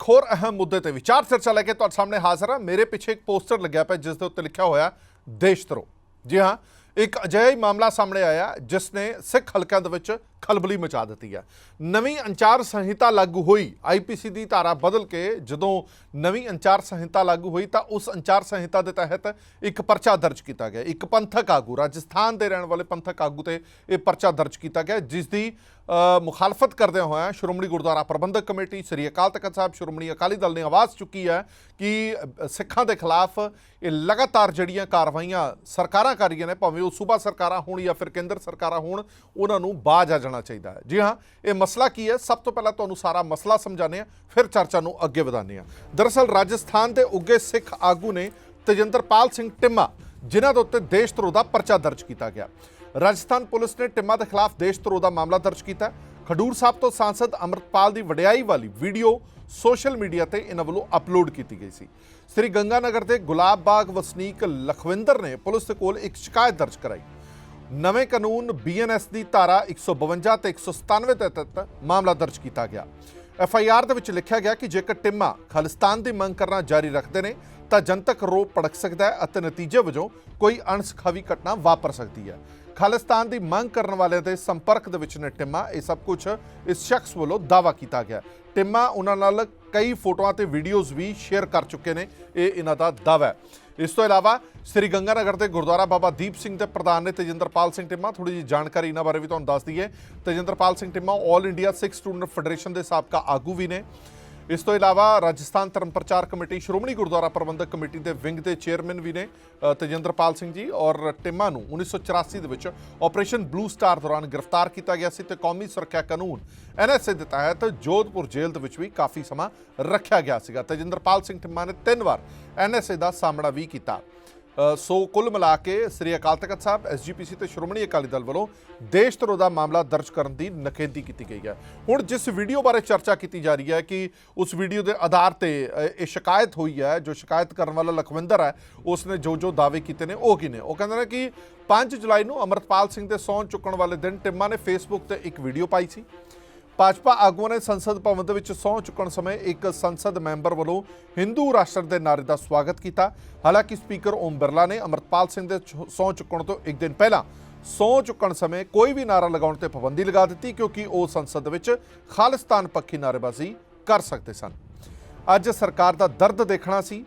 ਹੋਰ ਅਹਿਮ ਮੁੱਦੇ ਤੇ ਵਿਚਾਰ ਚਰਚਾ ਲੈ ਕੇ ਤੁਹਾਡੇ ਸਾਹਮਣੇ ਹਾਜ਼ਰ ਹਾਂ। ਮੇਰੇ ਪਿੱਛੇ ਇੱਕ ਪੋਸਟਰ ਲੱਗਿਆ ਪਿਆ, ਜਿਸ ਦੇ ਉੱਤੇ ਲਿਖਿਆ ਹੋਇਆ ਦੇਸ਼ ਧਰੋ ਜੀ ਹਾਂ, ਇੱਕ ਅਜਿਹਾ ਹੀ ਮਾਮਲਾ ਸਾਹਮਣੇ ਆਇਆ, ਜਿਸ ਨੇ ਸਿੱਖ ਹਲਕਿਆਂ ਦੇ ਵਿੱਚ ਖਲਬਲੀ ਮਚਾ ਦਿੱਤੀ ਹੈ। ਨਵੀਂ ਅੰਚਾਰ ਸੰਹਿਤਾ ਲਾਗੂ ਹੋਈ ਆਈਪੀਸੀ ਦੀ ਧਾਰਾ ਬਦਲ ਕੇ ਜਦੋਂ ਨਵੀਂ ਅੰਚਾਰ ਸੰਹਿਤਾ ਲਾਗੂ ਹੋਈ, ਤਾਂ ਉਸ ਅੰਚਾਰ ਸੰਹਿਤਾ ਦੇ ਤਹਿਤ ਇੱਕ ਪਰਚਾ ਦਰਜ ਕੀਤਾ ਗਿਆ। ਇੱਕ ਪੰਥਕ ਆਗੂ, ਰਾਜਸਥਾਨ ਦੇ ਰਹਿਣ ਵਾਲੇ ਪੰਥਕ ਆਗੂ ਤੇ ਇਹ ਪਰਚਾ ਦਰਜ ਕੀਤਾ ਗਿਆ, ਜਿਸ ਦੀ ਮੁਖਾਲਫਤ ਕਰਦਿਆਂ ਹੋਇਆਂ ਸ਼੍ਰੋਮਣੀ ਗੁਰਦੁਆਰਾ ਪ੍ਰਬੰਧਕ ਕਮੇਟੀ ਸ੍ਰੀ ਅਕਾਲ ਤਖਤ ਸਾਹਿਬ ਸ਼੍ਰੋਮਣੀ ਅਕਾਲੀ ਦਲ ਨੇ ਆਵਾਜ਼ ਚੁੱਕੀ ਹੈ ਕਿ ਸਿੱਖਾਂ ਦੇ ਖਿਲਾਫ ਇਹ ਲਗਾਤਾਰ ਜਿਹੜੀਆਂ ਕਾਰਵਾਈਆਂ ਸਰਕਾਰਾਂ ਕਰ ਰਹੀਆਂ ਨੇ, ਭਾਵੇਂ ਉਹ ਸੂਬਾ ਸਰਕਾਰਾਂ ਹੋਣ ਜਾਂ ਫਿਰ ਕੇਂਦਰ ਸਰਕਾਰਾਂ ਹੋਣ, ਉਹਨਾਂ ਨੂੰ ਬਾਜ ਆ ਜਾਣਾ ਚਾਹੀਦਾ ਹੈ। ਜੀ ਹਾਂ, ਇਹ ਮਸਲਾ ਕੀ ਹੈ? ਸਭ ਤੋਂ ਪਹਿਲਾਂ ਤੁਹਾਨੂੰ ਸਾਰਾ ਮਸਲਾ ਸਮਝਾਉਂਦੇ ਹਾਂ, ਫਿਰ ਚਰਚਾ ਨੂੰ ਅੱਗੇ ਵਧਾਉਂਦੇ ਹਾਂ। ਦਰਅਸਲ ਰਾਜਸਥਾਨ ਦੇ ਉੱਗੇ ਸਿੱਖ ਆਗੂ ਨੇ ਤੇਜਿੰਦਰਪਾਲ ਸਿੰਘ ਟਿੰਮਾ, ਜਿਨ੍ਹਾਂ ਦੇ ਉੱਤੇ ਦੇਸ਼ ਧਰੋ ਦਾ ਪਰਚਾ ਦਰਜ ਕੀਤਾ ਗਿਆ। ਰਾਜਸਥਾਨ ਪੁਲਿਸ ਨੇ ਟਿੰਮਾ ਦੇ ਖਿਲਾਫ ਦੇਸ਼ ਧਰੋ ਦਾ ਮਾਮਲਾ ਦਰਜ ਕੀਤਾ। ਖਡੂਰ ਸਾਹਿਬ ਤੋਂ ਸਾਂਸਦ ਅਮਰਪਾਲ ਦੀ ਵਡਿਆਈ ਵਾਲੀ ਵੀਡੀਓ ਸੋਸ਼ਲ ਮੀਡੀਆ ਤੇ ਇਹਨਾਂ ਵੱਲੋਂ ਅਪਲੋਡ ਕੀਤੀ ਗਈ ਸੀ। ਸ੍ਰੀ ਗੰਗਾਨਗਰ ਦੇ ਗੁਲਾਬ ਬਾਗ ਵਸਨੀਕ ਲਖਵਿੰਦਰ ਨੇ ਪੁਲਿਸ ਦੇ ਕੋਲ ਇੱਕ ਸ਼ਿਕਾਇਤ ਦਰਜ ਕਰਾਈ। ਨਵੇਂ ਕਾਨੂੰਨ ਬੀਐਨਐਸ ਦੀ ਧਾਰਾ 152 ਤੇ 197 ਦੇ ਤਹਿਤ ਮਾਮਲਾ ਦਰਜ ਕੀਤਾ ਗਿਆ। ਐਫ ਆਈ ਆਰ ਦੇ ਵਿੱਚ ਲਿਖਿਆ ਗਿਆ ਕਿ ਜੇਕਰ ਟਿੰਮਾ ਖਾਲਿਸਤਾਨ ਦੀ ਮੰਗ ਕਰਨਾ ਜਾਰੀ ਰੱਖਦੇ ਨੇ, ਤਾਂ ਜਨਤਕ ਰੋਪ ਭੜਕ ਸਕਦਾ ਹੈ ਅਤੇ ਨਤੀਜੇ ਵਜੋਂ ਕੋਈ ਅਣਸਖਾਵੀ ਘਟਨਾ ਵਾਪਰ ਸਕਦੀ ਹੈ। ਖਾਲਿਸਤਾਨ ਦੀ ਮੰਗ ਕਰਨ ਵਾਲਿਆਂ ਦੇ ਸੰਪਰਕ ਦੇ ਵਿੱਚ ਨੇ ਟਿੰਮਾ। ਇਹ ਸਭ ਕੁਝ ਇਸ ਸ਼ਖਸ ਵੱਲੋਂ ਦਾਵਾ ਕੀਤਾ ਗਿਆ। ਟਿੰਮਾ ਉਹਨਾਂ ਨਾਲ ਕਈ ਫੋਟੋਆਂ ਤੇ ਵੀਡੀਓਜ਼ ਵੀ ਸ਼ੇਅਰ ਕਰ ਚੁੱਕੇ ਨੇ। ਇਹ ਇਹਨਾਂ ਦਾ ਦਾਵਾ ਹੈ। ਇਸ ਤੋਂ ਇਲਾਵਾ ਸ੍ਰੀ ਗੰਗਾਨਗਰ ਦੇ ਗੁਰਦੁਆਰਾ ਬਾਬਾ ਦੀਪ ਸਿੰਘ ਦੇ ਪ੍ਰਧਾਨ ਨੇ ਤੇਜਿੰਦਰਪਾਲ ਸਿੰਘ ਟਿੰਮਾ ਥੋੜੀ ਜਿਹੀ ਜਾਣਕਾਰੀ ਇਹਨਾਂ ਬਾਰੇ ਵੀ ਤੁਹਾਨੂੰ ਦੱਸ ਦਈਏ Tejinderpal Singh Timma 올 India Sikh student federation ਦੇ ਸਾਬਕਾ ਆਗੂ ਵੀ ਨੇ। ਇਸ ਤੋਂ ਇਲਾਵਾ ਰਾਜਸਥਾਨ ਧਰਮ ਪ੍ਰਚਾਰ ਕਮੇਟੀ, ਸ਼੍ਰੋਮਣੀ ਗੁਰਦੁਆਰਾ ਪ੍ਰਬੰਧਕ ਕਮੇਟੀ ਦੇ ਵਿੰਗ ਦੇ ਚੇਅਰਮੈਨ ਵੀ ਨੇ ਤੇਜਿੰਦਰਪਾਲ ਸਿੰਘ ਜੀ ਔਰ ਟਿੰਮਾ ਨੂੰ 1984 ਦੇ ਵਿੱਚ ਆਪਰੇਸ਼ਨ ਬਲੂ ਸਟਾਰ ਦੌਰਾਨ ਗ੍ਰਿਫਤਾਰ ਕੀਤਾ ਗਿਆ ਸੀ ਤੇ ਕੌਮੀ ਸੁਰੱਖਿਆ ਕਾਨੂੰਨ ਐਨਐਸਏ ਦੇ ਤਹਿਤ ਜੋਧਪੁਰ ਜੇਲ੍ਹ ਦੇ ਵਿੱਚ ਵੀ ਕਾਫੀ ਸਮਾਂ ਰੱਖਿਆ ਗਿਆ ਸੀਗਾ। ਤੇਜਿੰਦਰਪਾਲ ਸਿੰਘ ਟਿੰਮਾ ਨੇ ਤਿੰਨ ਵਾਰ ਐਨਐਸਏ ਦਾ ਸਾਹਮਣਾ ਵੀ ਕੀਤਾ। ਸੋ ਕੁੱਲ ਮਿਲਾ ਕੇ ਸ੍ਰੀ ਅਕਾਲ ਤਖਤ ਸਾਹਿਬ ਐਸਜੀਪੀਸੀ ਤੇ ਸ਼੍ਰੋਮਣੀ ਅਕਾਲੀ ਦਲ ਵੱਲੋਂ ਦੇਸ਼ ਧਰੋ ਦਾ ਮਾਮਲਾ ਦਰਜ ਕਰਨ ਦੀ ਨਖੇਦੀ ਕੀਤੀ ਗਈ ਹੈ। ਹੁਣ ਜਿਸ ਵੀਡੀਓ ਬਾਰੇ ਚਰਚਾ ਕੀਤੀ ਜਾ ਰਹੀ ਹੈ ਕਿ ਉਸ ਵੀਡੀਓ ਦੇ ਆਧਾਰ ਤੇ ਇਹ ਸ਼ਿਕਾਇਤ ਹੋਈ ਹੈ, ਜੋ ਸ਼ਿਕਾਇਤ ਕਰਨ ਵਾਲਾ ਲਖਵਿੰਦਰ ਹੈ ਉਸ ਨੇ ਜੋ ਜੋ ਦਾਅਵੇ ਕੀਤੇ ਨੇ, ਉਹ ਕੀ ਨੇ? ਉਹ ਕਹਿੰਦੇ ਨੇ ਕਿ 5 ਜੁਲਾਈ ਨੂੰ ਅਮਰਤਪਾਲ ਸਿੰਘ ਦੇ ਸਹੁੰ ਚੁੱਕਣ ਵਾਲੇ ਦਿਨ ਟਿੰਮਾ ਨੇ ਫੇਸਬੁੱਕ ਤੇ ਇੱਕ ਵੀਡੀਓ ਪਾਈ ਸੀ। ਭਾਜਪਾ ਆਗੂਆਂ ਨੇ ਸੰਸਦ ਭਵਨ ਦੇ ਵਿੱਚ ਸਹੁੰ ਚੁੱਕਣ ਸਮੇਂ ਇੱਕ ਸੰਸਦ ਮੈਂਬਰ ਵੱਲੋਂ ਹਿੰਦੂ ਰਾਸ਼ਟਰ ਦੇ ਨਾਰੇ ਦਾ ਸਵਾਗਤ ਕੀਤਾ। ਹਾਲਾਂਕਿ ਸਪੀਕਰ ਓਮ ਬਿਰਲਾ ਨੇ ਅਮਰਪਾਲ ਸਿੰਘ ਦੇ ਸਹੁੰ ਚੁੱਕਣ ਤੋਂ ਇੱਕ ਦਿਨ ਪਹਿਲਾਂ ਸਹੁੰ ਚੁੱਕਣ ਸਮੇਂ ਕੋਈ ਵੀ ਨਾਰਾ ਲਗਾਉਣ ਤੇ ਪਾਬੰਦੀ ਲਗਾ ਦਿੱਤੀ ਕਿਉਂਕਿ ਉਹ ਸੰਸਦ ਵਿੱਚ ਖਾਲਿਸਤਾਨ ਪੱਖੀ ਨਾਅਰੇਬਾਜ਼ੀ ਕਰ ਸਕਦੇ ਸਨ। ਅੱਜ ਸਰਕਾਰ ਦਾ ਦਰਦ ਦੇਖਣਾ ਸੀ।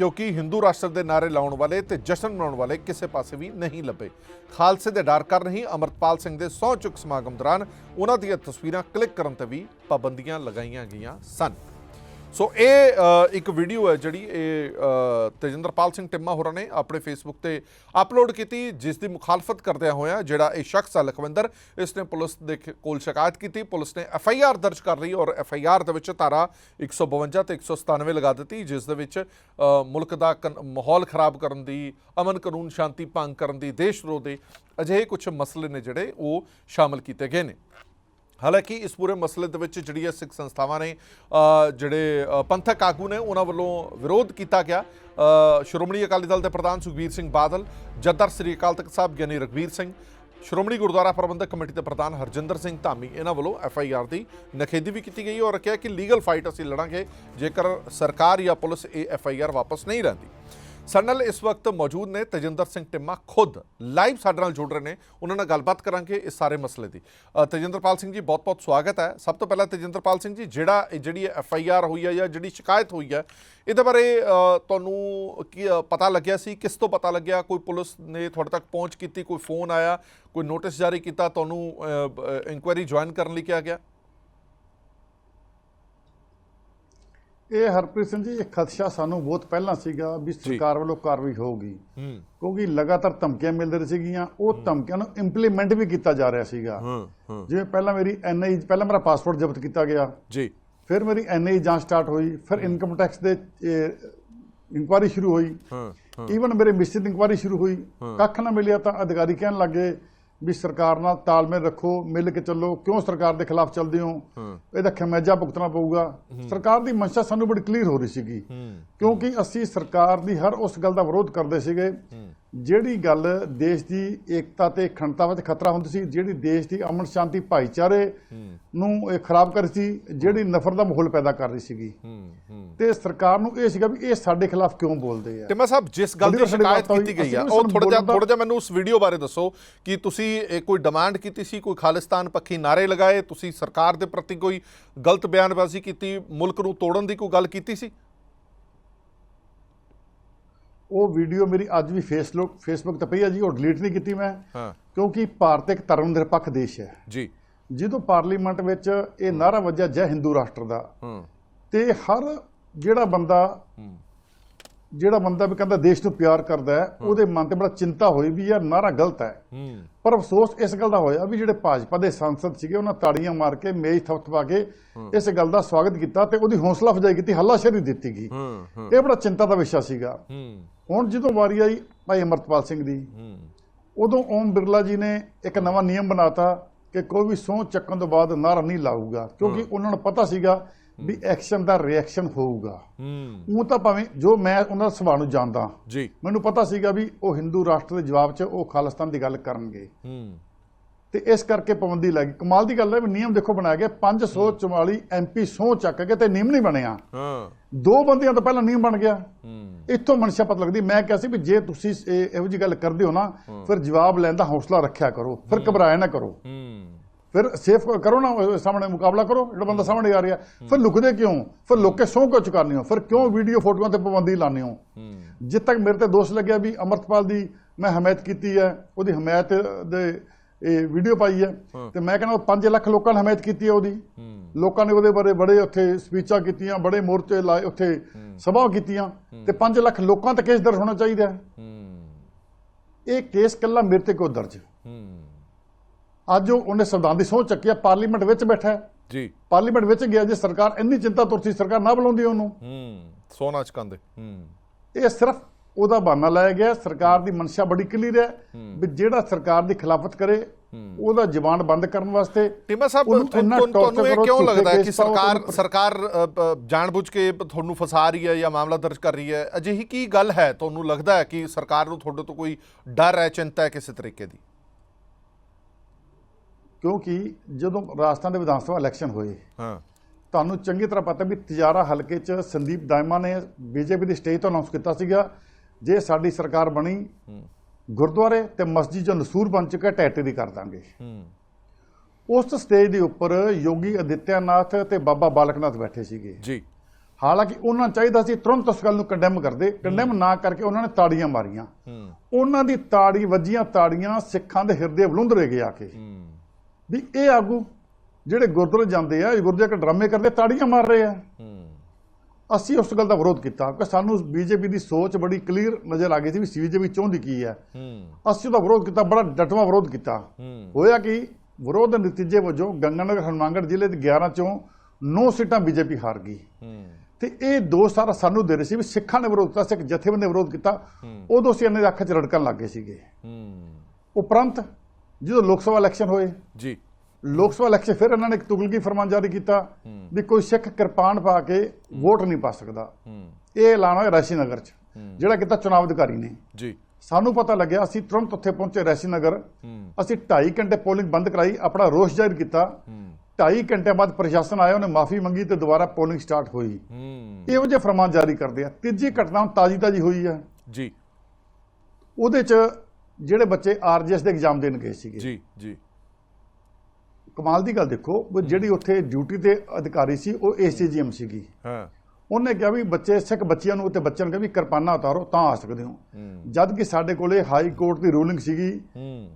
ਕਿਉਂਕਿ ਹਿੰਦੂ ਰਾਸ਼ਟਰ ਦੇ ਨਾਰੇ ਲਾਉਣ ਵਾਲੇ ਤੇ ਜਸ਼ਨ ਮਨਾਉਣ ਵਾਲੇ ਕਿਸੇ ਪਾਸੇ ਵੀ ਨਹੀਂ ਲੱਭੇ। ਖਾਲਸੇ ਦੇ ਡਰ ਕਾਰਨ ਹੀ ਅਮਰਤਪਾਲ ਸਿੰਘ ਦੇ ਸਹੁੰ ਚੁੱਕ ਸਮਾਗਮ ਦੌਰਾਨ ਉਹਨਾਂ ਦੀਆਂ ਤਸਵੀਰਾਂ ਕਲਿੱਕ ਕਰਨ ਤੇ ਵੀ ਪਾਬੰਦੀਆਂ ਲਗਾਈਆਂ ਗਈਆਂ ਸਨ। ਸੋ ਇਹ ਇੱਕ ਵੀਡੀਓ ਹੈ ਜਿਹੜੀ ਇਹ ਤੇਜਿੰਦਰਪਾਲ ਸਿੰਘ ਟਿੰਮਾ ਹੋਰਾਂ ਨੇ ਆਪਣੇ ਫੇਸਬੁੱਕ ਤੇ ਅਪਲੋਡ ਕੀਤੀ, ਜਿਸ ਦੀ ਮੁਖਾਲਫਤ ਕਰਦਿਆਂ ਹੋਇਆਂ ਜਿਹੜਾ ਇਹ ਸ਼ਖਸ ਆ ਲਖਵਿੰਦਰ, ਇਸ ਨੇ ਪੁਲਿਸ ਦੇ ਖ- ਕੋਲ ਸ਼ਿਕਾਇਤ ਕੀਤੀ, ਪੁਲਿਸ ਨੇ ਐਫ ਆਈ ਆਰ ਦਰਜ ਕਰ ਲਈ ਔਰ ਐਫ ਆਈ ਆਰ ਦੇ ਵਿੱਚ ਧਾਰਾ 152 ਤੇ 197 ਲਗਾ ਦਿੱਤੀ, ਜਿਸ ਦੇ ਵਿੱਚ ਮੁਲਕ ਦਾ ਕਨ- ਮਾਹੌਲ ਖਰਾਬ ਕਰਨ ਦੀ, ਅਮਨ ਕਾਨੂੰਨ, ਸ਼ਾਂਤੀ ਭੰਗ ਕਰਨ ਦੀ, ਦੇਸ਼ ਵਿਰੋਧ ਦੇ ਅਜਿਹੇ ਕੁਝ ਮਸਲੇ ਨੇ ਜਿਹੜੇ ਉਹ ਸ਼ਾਮਲ ਕੀਤੇ ਗਏ ਨੇ। ਹਾਲਾਂਕਿ ਇਸ ਪੂਰੇ ਮਸਲੇ ਦੇ ਵਿੱਚ ਜਿਹੜੀ ਜਿਹੜੀਆਂ ਸਿੱਖ ਸੰਸਥਾਵਾਂ ਨੇ ਜਿਹੜੇ ਪੰਥਕ ਆਗੂ ਨੇ, ਉਹਨਾਂ ਵੱਲੋਂ ਵਿਰੋਧ ਕੀਤਾ ਗਿਆ। ਸ਼੍ਰੋਮਣੀ ਅਕਾਲੀ ਦਲ ਦੇ ਪ੍ਰਧਾਨ ਸੁਖਬੀਰ ਸਿੰਘ ਬਾਦਲ, ਜੱਦਰ ਸ੍ਰੀ ਅਕਾਲ ਤਖਤ ਸਾਹਿਬ ਗਿਆਨੀ ਰਘਬੀਰ ਸਿੰਘ, ਸ਼੍ਰੋਮਣੀ ਗੁਰਦੁਆਰਾ ਪ੍ਰਬੰਧਕ ਕਮੇਟੀ ਦੇ ਪ੍ਰਧਾਨ ਹਰਜਿੰਦਰ ਸਿੰਘ ਧਾਮੀ, ਇਹਨਾਂ ਵੱਲੋਂ ਐਫ ਆਈ ਆਰ ਦੀ ਨਖੇਦੀ ਵੀ ਕੀਤੀ ਗਈ ਔਰ ਕਿਹਾ ਕਿ ਲੀਗਲ ਫਾਈਟ ਅਸੀਂ ਲੜਾਂਗੇ, ਜੇਕਰ ਸਰਕਾਰ ਜਾਂ ਪੁਲਿਸ ਇਹ ਐਫ ਆਈ ਆਰ ਵਾਪਸ ਨਹੀਂ ਲੈਂਦੀ। ਸਾਡੇ ਨਾਲ ਇਸ ਵਕਤ ਮੌਜੂਦ ਨੇ ਤੇਜਿੰਦਰ ਸਿੰਘ ਟਿੰਮਾ, ਖੁਦ ਲਾਈਵ ਸਾਡੇ ਨਾਲ ਜੁੜ ਰਹੇ ਨੇ। ਉਹਨਾਂ ਨਾਲ ਗੱਲਬਾਤ ਕਰਾਂਗੇ ਇਸ ਸਾਰੇ ਮਸਲੇ ਦੀ। ਤਜਿੰਦਰਪਾਲ ਸਿੰਘ ਜੀ, ਬਹੁਤ-ਬਹੁਤ ਸਵਾਗਤ ਹੈ। ਸਭ ਤੋਂ ਪਹਿਲਾਂ ਤੇਜਿੰਦਰਪਾਲ ਸਿੰਘ ਜੀ, ਜਿਹੜਾ ਜਿਹੜੀ ਐਫ ਆਈ ਆਰ ਹੋਈ ਹੈ ਜਾਂ ਜਿਹੜੀ ਸ਼ਿਕਾਇਤ ਹੋਈ ਹੈ, ਇਹਦੇ ਬਾਰੇ ਤੁਹਾਨੂੰ ਕੀ ਪਤਾ ਲੱਗਿਆ ਸੀ? ਕਿਸ ਤੋਂ ਪਤਾ ਲੱਗਿਆ? ਕੋਈ ਪੁਲਿਸ ਨੇ ਤੁਹਾਡੇ ਤੱਕ ਪਹੁੰਚ ਕੀਤੀ? ਕੋਈ ਫੋਨ ਆਇਆ? ਕੋਈ ਨੋਟਿਸ ਜਾਰੀ ਕੀਤਾ? ਤੁਹਾਨੂੰ ਇਨਕੁਆਇਰੀ ਜੁਆਇਨ ਕਰਨ ਲਈ ਕਿਹਾ ਗਿਆ? ਇਹ ਹਰਪ੍ਰੀਤ ਸਿੰਘ ਜੀ ਇਹ ਖਦਸ਼ਾ ਸਾਨੂੰ ਬਹੁਤ ਪਹਿਲਾਂ ਸੀਗਾ ਵੀ ਸਰਕਾਰ ਵੱਲੋਂ ਕਾਰਵਾਈ ਹੋਊਗੀ। ਕਿਉਂਕਿ ਲਗਾਤਾਰ ਧਮਕੀਆਂ ਮਿਲ ਰਹੀ ਸੀਗੀਆਂ ਉਹ ਧਮਕੀਆਂ ਨੂੰ ਇੰਪਲੀਮੈਂਟ ਵੀ ਕੀਤਾ ਜਾ ਰਿਹਾ ਸੀਗਾ। ਜਿਵੇਂ ਪਹਿਲਾਂ ਮੇਰੀ ਐਨਆਈ ਪਹਿਲਾਂ ਮੇਰਾ ਪਾਸਪੋਰਟ ਜ਼ਬਤ ਕੀਤਾ ਗਿਆ। ਜੀ। ਫਿਰ ਮੇਰੀ ਐਨਆਈ ਜਾਂਚ ਸਟਾਰਟ ਹੋਈ ਫਿਰ ਇਨਕਮ ਟੈਕਸ ਦੇ ਇਨਕੁਆਰੀ ਸ਼ੁਰੂ ਹੋਈ। ਈਵਨ ਮੇਰੇ ਮਿਸਟਰ ਇਨਕੁਆਰੀ ਸ਼ੁਰੂ ਹੋਈ। ਕੱਖ ਨਾ ਮਿਲਿਆ ਤਾਂ ਅਧਿਕਾਰੀ ਕਹਿਣ ਲੱਗੇ ਵੀ ਸਰਕਾਰ ਨਾਲ ਤਾਲਮੇਲ ਰੱਖੋ ਮਿਲ ਕੇ ਚੱਲੋ। ਕਿਉਂ ਸਰਕਾਰ ਦੇ ਖਿਲਾਫ ਚੱਲਦੇ ਹੋ? ਇਹਦਾ ਖਮਿਆਜਾ ਭੁਗਤਣਾ ਪਊਗਾ। ਸਰਕਾਰ ਦੀ ਮਨਸ਼ਾ ਸਾਨੂੰ ਬੜੀ ਕਲੀਅਰ ਹੋ ਰਹੀ ਸੀਗੀ। ਕਿਉਂਕਿ ਅਸੀਂ ਸਰਕਾਰ ਦੀ ਹਰ ਉਸ ਗੱਲ ਦਾ ਵਿਰੋਧ ਕਰਦੇ ਸੀਗੇ। ਜਿਹੜੀ ਗੱਲ ਦੇਸ਼ ਦੀ ਏਕਤਾ ਤੇ ਅਖੰਡਤਾ ਵਿੱਚ ਖਤਰਾ ਹੁੰਦੀ ਸੀ ਜਿਹੜੀ ਦੇਸ਼ ਦੀ ਅਮਨ ਸ਼ਾਂਤੀ ਭਾਈਚਾਰੇ ਨੂੰ ਇਹ ਖਰਾਬ ਕਰ ਸੀ ਜਿਹੜੀ ਨਫ਼ਰਤ ਦਾ ਮਾਹੌਲ ਪੈਦਾ ਕਰ ਰਹੀ ਸੀਗੀ। ਤੇ ਸਰਕਾਰ ਨੂੰ ਇਹ ਸੀਗਾ ਵੀ ਇਹ ਸਾਡੇ ਖਿਲਾਫ ਕਿਉਂ ਬੋਲਦੇ ਆ? ਟਿਮਾ ਸਾਹਿਬ ਜਿਸ ਗੱਲ ਦੀ ਸ਼ਿਕਾਇਤ ਕੀਤੀ ਗਈ ਆ ਉਹ ਥੋੜਾ ਜਿਹਾ ਥੋੜਾ ਜਿਹਾ ਮੈਨੂੰ ਉਸ ਵੀਡੀਓ ਬਾਰੇ ਦੱਸੋ ਕਿ ਤੁਸੀਂ ਕੋਈ ਡਿਮਾਂਡ ਕੀਤੀ ਸੀ ਕੋਈ ਖਾਲਿਸਤਾਨ ਪੱਖੀ ਨਾਰੇ ਲਗਾਏ ਤੁਸੀਂ ਸਰਕਾਰ ਦੇ ਪ੍ਰਤੀ ਕੋਈ ਗਲਤ ਬਿਆਨਬਾਜ਼ੀ ਕੀਤੀ ਮੁਲਕ ਨੂੰ ਤੋੜਨ ਦੀ ਕੋਈ ਗੱਲ ਕੀਤੀ ਸੀ? ਉਹ ਵੀਡੀਓ ਮੇਰੀ ਅੱਜ ਵੀ ਫੇਸਬੁੱਕ ਫੇਸਬੁੱਕ ਤੇ ਪਈ ਹੈ ਜੀ ਉਹ ਡਿਲੀਟ ਨਹੀਂ ਕੀਤੀ ਮੈਂ ਹਾਂ। ਕਿਉਂਕਿ ਭਾਰਤ ਇੱਕ ਧਰਮ ਨਿਰਪੱਖ ਦੇਸ਼ ਹੈ। ਜੀ। ਜਦੋਂ ਪਾਰਲੀਮੈਂਟ ਵਿੱਚ ਇਹ ਨਾਰਾ ਵੱਜਿਆ ਜੈ ਹਿੰਦੂ ਰਾਸ਼ਟਰ ਦਾ ਹੂੰ। ਤੇ ਹਰ ਜਿਹੜਾ ਬੰਦਾ ਜਿਹੜਾ ਬੰਦਾ ਵੀ ਕਹਿੰਦਾ ਦੇਸ਼ ਨੂੰ ਪਿਆਰ ਕਰਦਾ ਹੈ ਉਹਦੇ ਮਨ ਤੇ ਬੜਾ ਚਿੰਤਾ ਹੋਈ ਵੀ ਯਾਰ ਨਾਰਾ ਗਲਤ ਹੈ। ਪਰ ਅਫਸੋਸ ਇਸ ਗੱਲ ਦਾ ਹੋਇਆ ਵੀ ਜਿਹੜੇ ਭਾਜਪਾ ਦੇ ਸੰਸਦ ਸੀਗੇ ਉਹਨਾਂ ਤਾੜੀਆਂ ਮਾਰ ਕੇ ਮੇਜ਼ ਥਪਥਪਾ ਕੇ ਇਸ ਗੱਲ ਦਾ ਸਵਾਗਤ ਕੀਤਾ ਤੇ ਉਹਦੀ ਹੌਸਲਾ ਅਫਜ਼ਾਈ ਕੀਤੀ ਹੱਲਾਸ਼ੇਰੀ ਦਿੱਤੀ ਗਈ। ਇਹ ਬੜਾ ਚਿੰਤਾ ਦਾ ਵਿਸ਼ਾ ਸੀਗਾ। ਹੁਣ ਜਦੋਂ ਵਾਰੀ ਆਈ ਭਾਈ ਅਮਰਤਪਾਲ ਸਿੰਘ ਦੀ ਹੂੰ। ਉਦੋਂ ਓਮ ਬਿਰਲਾ ਜੀ ਨੇ ਇੱਕ ਨਵਾਂ ਨਿਯਮ ਬਣਾਤਾ ਕਿ ਕੋਈ ਵੀ ਸਹੁੰ ਚੱਕਣ ਤੋਂ ਬਾਅਦ ਨਾਰਾ ਨਹੀਂ ਲਾਊਗਾ ਕਿਉਂਕਿ ਉਹਨਾਂ ਨੂੰ ਪਤਾ ਸੀਗਾ ਵੀ ਐਕਸ਼ਨ ਦਾ ਰਿਐਕਸ਼ਨ ਹੋਊਗਾ। ਹੂੰ। ਉਹ ਤਾਂ ਭਾਵੇਂ ਜੋ ਮੈਂ ਉਹਨਾਂ ਦਾ ਸੁਭਾਅ ਨੂੰ ਜਾਣਦਾ ਜੀ। ਮੈਨੂੰ ਪਤਾ ਸੀਗਾ ਵੀ ਉਹ ਹਿੰਦੂ ਰਾਸ਼ਟਰ ਦੇ ਜਵਾਬ 'ਚ ਉਹ ਖਾਲਿਸਤਾਨ ਦੀ ਗੱਲ ਕਰਨਗੇ। ਹੂੰ। ਤੇ ਇਸ ਕਰਕੇ ਪਾਬੰਦੀ ਲੱਗੀ ਕਮਾਲ ਦੀ ਗੱਲ ਹੈ ਵੀ ਨਿਯਮ ਦੇਖੋ ਬਣਾਇਆ ਗਿਆ 544 ਐਮਪੀ ਸਹੁੰ ਚੱਕ ਕੇ ਤੇ ਨਿਯਮ ਨਹੀਂ ਬਣਿਆ। ਹਾਂ। ਦੋ ਬੰਦਿਆਂ ਤੋਂ ਪਹਿਲਾਂ ਨਿਯਮ ਬਣ ਗਿਆ। ਹੂੰ। ਇੱਥੋਂ ਮਨਸ਼ਾ ਪਤਾ ਲੱਗਦੀ। ਮੈਂ ਕਿਹਾ ਸੀ ਵੀ ਜੇ ਤੁਸੀਂ ਇਹ- ਜੀ ਗੱਲ ਕਰਦੇ ਹੋ ਨਾ ਫਿਰ ਜਵਾਬ ਲੈਣ ਦਾ ਹੌਸਲਾ ਰੱਖਿਆ ਕਰੋ। ਫਿਰ ਘਬਰਾਇਆ ਨਾ ਕਰੋ। ਹੂੰ। ਫਿਰ ਸੇਫ ਕਰੋ ਨਾ ਸਾਹਮਣੇ ਮੁਕਾਬਲਾ ਕਰੋ। ਜਿਹੜਾ ਬੰਦਾ ਸਾਹਮਣੇ ਆ ਰਿਹਾ। ਫਿਰ ਲੁਕਦੇ ਕਿਉਂ? ਫਿਰ ਲੋਕੇ ਸਹੁੰ ਕਿਉਂ ਚੁਕਾਉਂਦੇ ਹੋ? ਫਿਰ ਕਿਉਂ ਵੀਡੀਓ ਫੋਟੋਆਂ ਤੇ ਪਾਬੰਦੀ ਲਾਉਂਦੇ ਹੋ? ਹੂੰ। ਜਿੱਦ ਤੱਕ ਮੇਰੇ ਤੇ ਦੋਸ਼ ਲੱਗਿਆ ਵੀ ਅਮਰਤਪਾਲ ਦੀ ਮੈਂ ਹਮਾਇਤ ਕੀਤੀ ਹੈ ਉਹਦੀ ਹਮਾਇਤ ਦੇ ਇਹ ਵੀਡੀਓ ਪਾਈ ਹੈ ਤੇ ਮੈਂ ਕਹਿੰਦਾ 5 ਲੱਖ ਲੋਕਾਂ ਨੇ ਹਮਾਇਤ ਕੀਤੀ ਹੈ ਉਹਦੀ। ਲੋਕਾਂ ਨੇ ਉਹਦੇ ਬਾਰੇ ਬੜੇ ਉੱਥੇ ਸਪੀਚਾਂ ਕੀਤੀਆਂ ਬੜੇ ਮੋਰਚੇ ਲਾਏ ਉੱਥੇ ਸਭਾ ਕੀਤੀਆਂ ਤੇ 5 ਲੱਖ ਲੋਕਾਂ ਤੇ ਕੇਸ ਦਰਜ ਹੋਣਾ ਚਾਹੀਦਾ ਹੈ। ਇਹ ਕੇਸ ਕੱਲਾ ਮੇਰੇ ਤੇ ਕਿਉਂ ਦਰਜ? ਅੱਜ ਉਹ ਉਹਨੇ ਸੰਵਿਧਾਨ ਦੀ ਸਹੁੰ ਚੱਕੀ ਹੈ ਪਾਰਲੀਮੈਂਟ ਵਿੱਚ ਬੈਠਾ ਜੀ। ਪਾਰਲੀਮੈਂਟ ਵਿੱਚ ਗਿਆ ਜੇ ਸਰਕਾਰ ਇੰਨੀ ਚਿੰਤਾ ਤੁਰਸੀ ਸਰਕਾਰ ਨਾ ਬੁਲਾਉਂਦੀ ਉਹਨੂੰ। ਹੂੰ। ਸੋਨਾ ਚਕੰਦੇ ਹੂੰ। ਇਹ ਸਿਰਫ ਉਹਦਾ ਬਹਾਨਾ ਲਾਇਆ ਗਿਆ ਸਰਕਾਰ ਦੀ ਮਨਸ਼ਾ ਬੜੀ ਕਲੀਅਰ ਹੈ ਵੀ ਜਿਹੜਾ ਸਰਕਾਰ ਦੀ ਖਿਲਾਫਤ ਕਰੇ ਉਹਦਾ ਜ਼ਬਾਨ ਬੰਦ ਕਰਨ ਵਾਸਤੇ ਟਿਮਾ ਸਾਹਿਬ ਤੁਹਾਨੂੰ ਇਹ ਕਿਉਂ ਲੱਗਦਾ ਹੈ ਕਿ ਸਰਕਾਰ ਸਰਕਾਰ ਜਾਣਬੁੱਝ ਕੇ ਤੁਹਾਨੂੰ ਫਸਾ ਰਹੀ ਹੈ ਜਾਂ ਮਾਮਲਾ ਦਰਜ ਕਰ ਰਹੀ ਹੈ? ਅਜਿਹੀ ਕੀ ਗੱਲ ਹੈ ਤੁਹਾਨੂੰ ਲੱਗਦਾ ਹੈ ਕਿ ਸਰਕਾਰ ਨੂੰ ਤੁਹਾਡੇ ਤੋਂ ਕੋਈ ਡਰ ਹੈ ਚਿੰਤਾ ਹੈ ਕਿਸੇ ਤਰੀਕੇ ਦੀ? ਕਿਉਂਕਿ ਜਦੋਂ ਰਾਜਸਥਾਨ ਦੇ ਵਿਧਾਨ ਸਭਾ ਇਲੈਕਸ਼ਨ ਹੋਏ ਹਾਂ। ਤੁਹਾਨੂੰ ਚੰਗੀ ਤਰ੍ਹਾਂ ਪਤਾ ਵੀ ਤਿਜਾਰਾ ਹਲਕੇ 'ਚ ਸੰਦੀਪ ਦਾਇਮਾ ਨੇ ਬੀਜੇਪੀ ਦੀ ਸਟੇਜ ਤੋਂ ਅਨਾਉਂਸ ਕੀਤਾ ਸੀਗਾ ਜੇ ਸਾਡੀ ਸਰਕਾਰ ਬਣੀ ਗੁਰਦੁਆਰੇ ਤੇ ਮਸਜਿਦ ਜੋ ਨਸੂਰ ਬਣ ਚੁੱਕਾ ਟੈਟੇ ਦੀ ਕਰ ਦਾਂਗੇ। ਉਸ ਸਟੇਜ ਦੇ ਉੱਪਰ ਯੋਗੀ ਅਦਿੱਤਿਆਨਾਥ ਤੇ ਬਾਬਾ ਬਾਲਕਨਾਥ ਬੈਠੇ ਸੀਗੇ। ਜੀ। ਹਾਲਾਂਕਿ ਉਹਨਾਂ ਚਾਹੀਦਾ ਸੀ ਤੁਰੰਤ ਉਸ ਗੱਲ ਨੂੰ ਕੰਡੈਮ ਕਰਦੇ ਕੰਡੈਮ ਨਾ ਕਰਕੇ ਉਹਨਾਂ ਨੇ ਤਾੜੀਆਂ ਮਾਰੀਆਂ। ਉਹਨਾਂ ਦੀ ਤਾੜੀ ਵੱਜੀਆਂ ਤਾੜੀਆਂ ਸਿੱਖਾਂ ਦੇ ਹਿਰਦੇ ਬਲੁੰਦਰੇ ਗਏ ਆ ਕੇ। ਵੀ ਇਹ ਆਗੂ ਜਿਹੜੇ ਗੁਰਦੁਆਰੇ ਜਾਂਦੇ ਆ ਗੁਰਦੁਆਰੇ ਕੇ ਡਰਾਮੇ ਕਰਦੇ ਤਾੜੀਆਂ ਮਾਰ ਰਹੇ ਆ। ਅਸੀਂ ਉਸ ਗੱਲ ਦਾ ਵਿਰੋਧ ਕੀਤਾ ਕਿ ਸਾਨੂੰ ਬੀਜੇਪੀ ਦੀ ਸੋਚ ਬੜੀ ਕਲੀਅਰ ਨਜ਼ਰ ਆ ਗਈ ਸੀ ਵੀ ਬੀਜੇਪੀ ਚਾਹੁੰਦੀ ਕੀ ਹੈ। ਅਸੀਂ ਉਹਦਾ ਵਿਰੋਧ ਕੀਤਾ ਬੜਾ ਡਟਵਾਂ ਵਿਰੋਧ ਕੀਤਾ। ਹੋਇਆ ਕਿ? ਵਿਰੋਧ ਦੇ ਨਤੀਜੇ ਵਜੋਂ ਗੰਗਾਨਗਰ ਹਨੂੰਮਾਨਗੜ੍ਹ ਜ਼ਿਲ੍ਹੇ ਦੇ 11 ਚੋਂ 9 ਸੀਟਾਂ ਬੀਜੇਪੀ ਹਾਰ ਗਈ। ਤੇ ਇਹ ਦੋ ਸਾਰਾ ਸਾਨੂੰ ਦੇ ਰਹੇ ਸੀ ਵੀ ਸਿੱਖਾਂ ਨੇ ਵਿਰੋਧ ਕੀਤਾ ਸਿੱਖ ਜਥੇਬੰਦੀ ਨੇ ਵਿਰੋਧ ਕੀਤਾ। ਉਦੋਂ ਅਸੀਂ ਇਹਨਾਂ ਦੇ ਅੱਖ 'ਚ ਰੜਕਣ ਲੱਗੇ ਸੀਗੇ। ਉਪਰੰਤ ਜਦੋਂ ਲੋਕ ਸਭਾ ਇਲੈਕਸ਼ਨ ਹੋਏ ਜੀ। ਲੋਕ ਸਭਾ ਇਲੈਕਸ਼ਨ ਫਿਰ ਇਹਨਾਂ ਨੇ ਇੱਕ ਤੁਗਲਕੀ ਫਰਮਾਨ ਜਾਰੀ ਕੀਤਾ ਵੀ ਕੋਈ ਸਿੱਖ ਕਿਰਪਾਨ ਪਾ ਕੇ ਵੋਟ ਨਹੀਂ ਪਾ ਸਕਦਾ। ਹੂੰ। ਇਹ ਐਲਾਨ ਹੋਇਆ ਰੈਸ਼ੀ ਨਗਰ 'ਚ ਜਿਹੜਾ ਕੀਤਾ ਚੁਣਾਵ ਅਧਿਕਾਰੀ ਨੇ। ਜੀ। ਸਾਨੂੰ ਪਤਾ ਲੱਗਿਆ ਅਸੀਂ ਤੁਰੰਤ ਉੱਥੇ ਪਹੁੰਚੇ ਰੈਸ਼ੀ ਨਗਰ ਹੂੰ। ਅਸੀਂ 2.5 ਘੰਟੇ ਪੋਲਿੰਗ ਬੰਦ ਕਰਾਈ ਆਪਣਾ ਰੋਸ ਜ਼ਾਹਿਰ ਕੀਤਾ। ਹੂੰ। 2.5 ਘੰਟੇ ਬਾਅਦ ਪ੍ਰਸ਼ਾਸਨ ਆਇਆ ਉਹਨੇ ਮਾਫੀ ਮੰਗੀ ਤੇ ਦੁਬਾਰਾ ਪੋਲਿੰਗ ਸਟਾਰਟ ਹੋਈ। ਹੂੰ। ਇਹੋ ਜਿਹੇ ਫਰਮਾਨ ਜਾਰੀ ਕਰਦੇ ਆ। ਤੀਜੀ ਘਟਨਾ ਹੁਣ ਤਾਜੀ ਤਾਜੀ ਹੋਈ ਆ। ਜੀ। ਉਹਦੇ 'ਚ ਜਿਹੜੇ ਬੱਚੇ ਆਰਜੀਐਸ ਦੇ ਐਗਜ਼ਾਮ ਦੇਣ ਗਏ ਸੀਗੇ। ਜੀ ਜੀ। ਕਮਾਲ ਦੀ ਗੱਲ ਦੇਖੋ ਵੀ ਜਿਹੜੀ ਉੱਥੇ ਡਿਊਟੀ ਤੇ ਅਧਿਕਾਰੀ ਸੀ ਉਹ ਏਸੀਜੀਐਮ ਸੀਗੀ। ਹਾਂ। ਉਹਨੇ ਕਿਹਾ ਵੀ ਬੱਚੇ ਸਿੱਖ ਬੱਚਿਆਂ ਨੂੰ ਤੇ ਬੱਚਿਆਂ ਨੂੰ ਕਿਹਾ ਵੀ ਕਿਰਪਾਨਾਂ ਉਤਾਰੋ ਤਾਂ ਆ ਸਕਦੇ ਹੋ। ਜਦ ਕਿ ਸਾਡੇ ਕੋਲੇ ਹਾਈ ਕੋਰਟ ਦੀ ਰੂਲਿੰਗ ਸੀਗੀ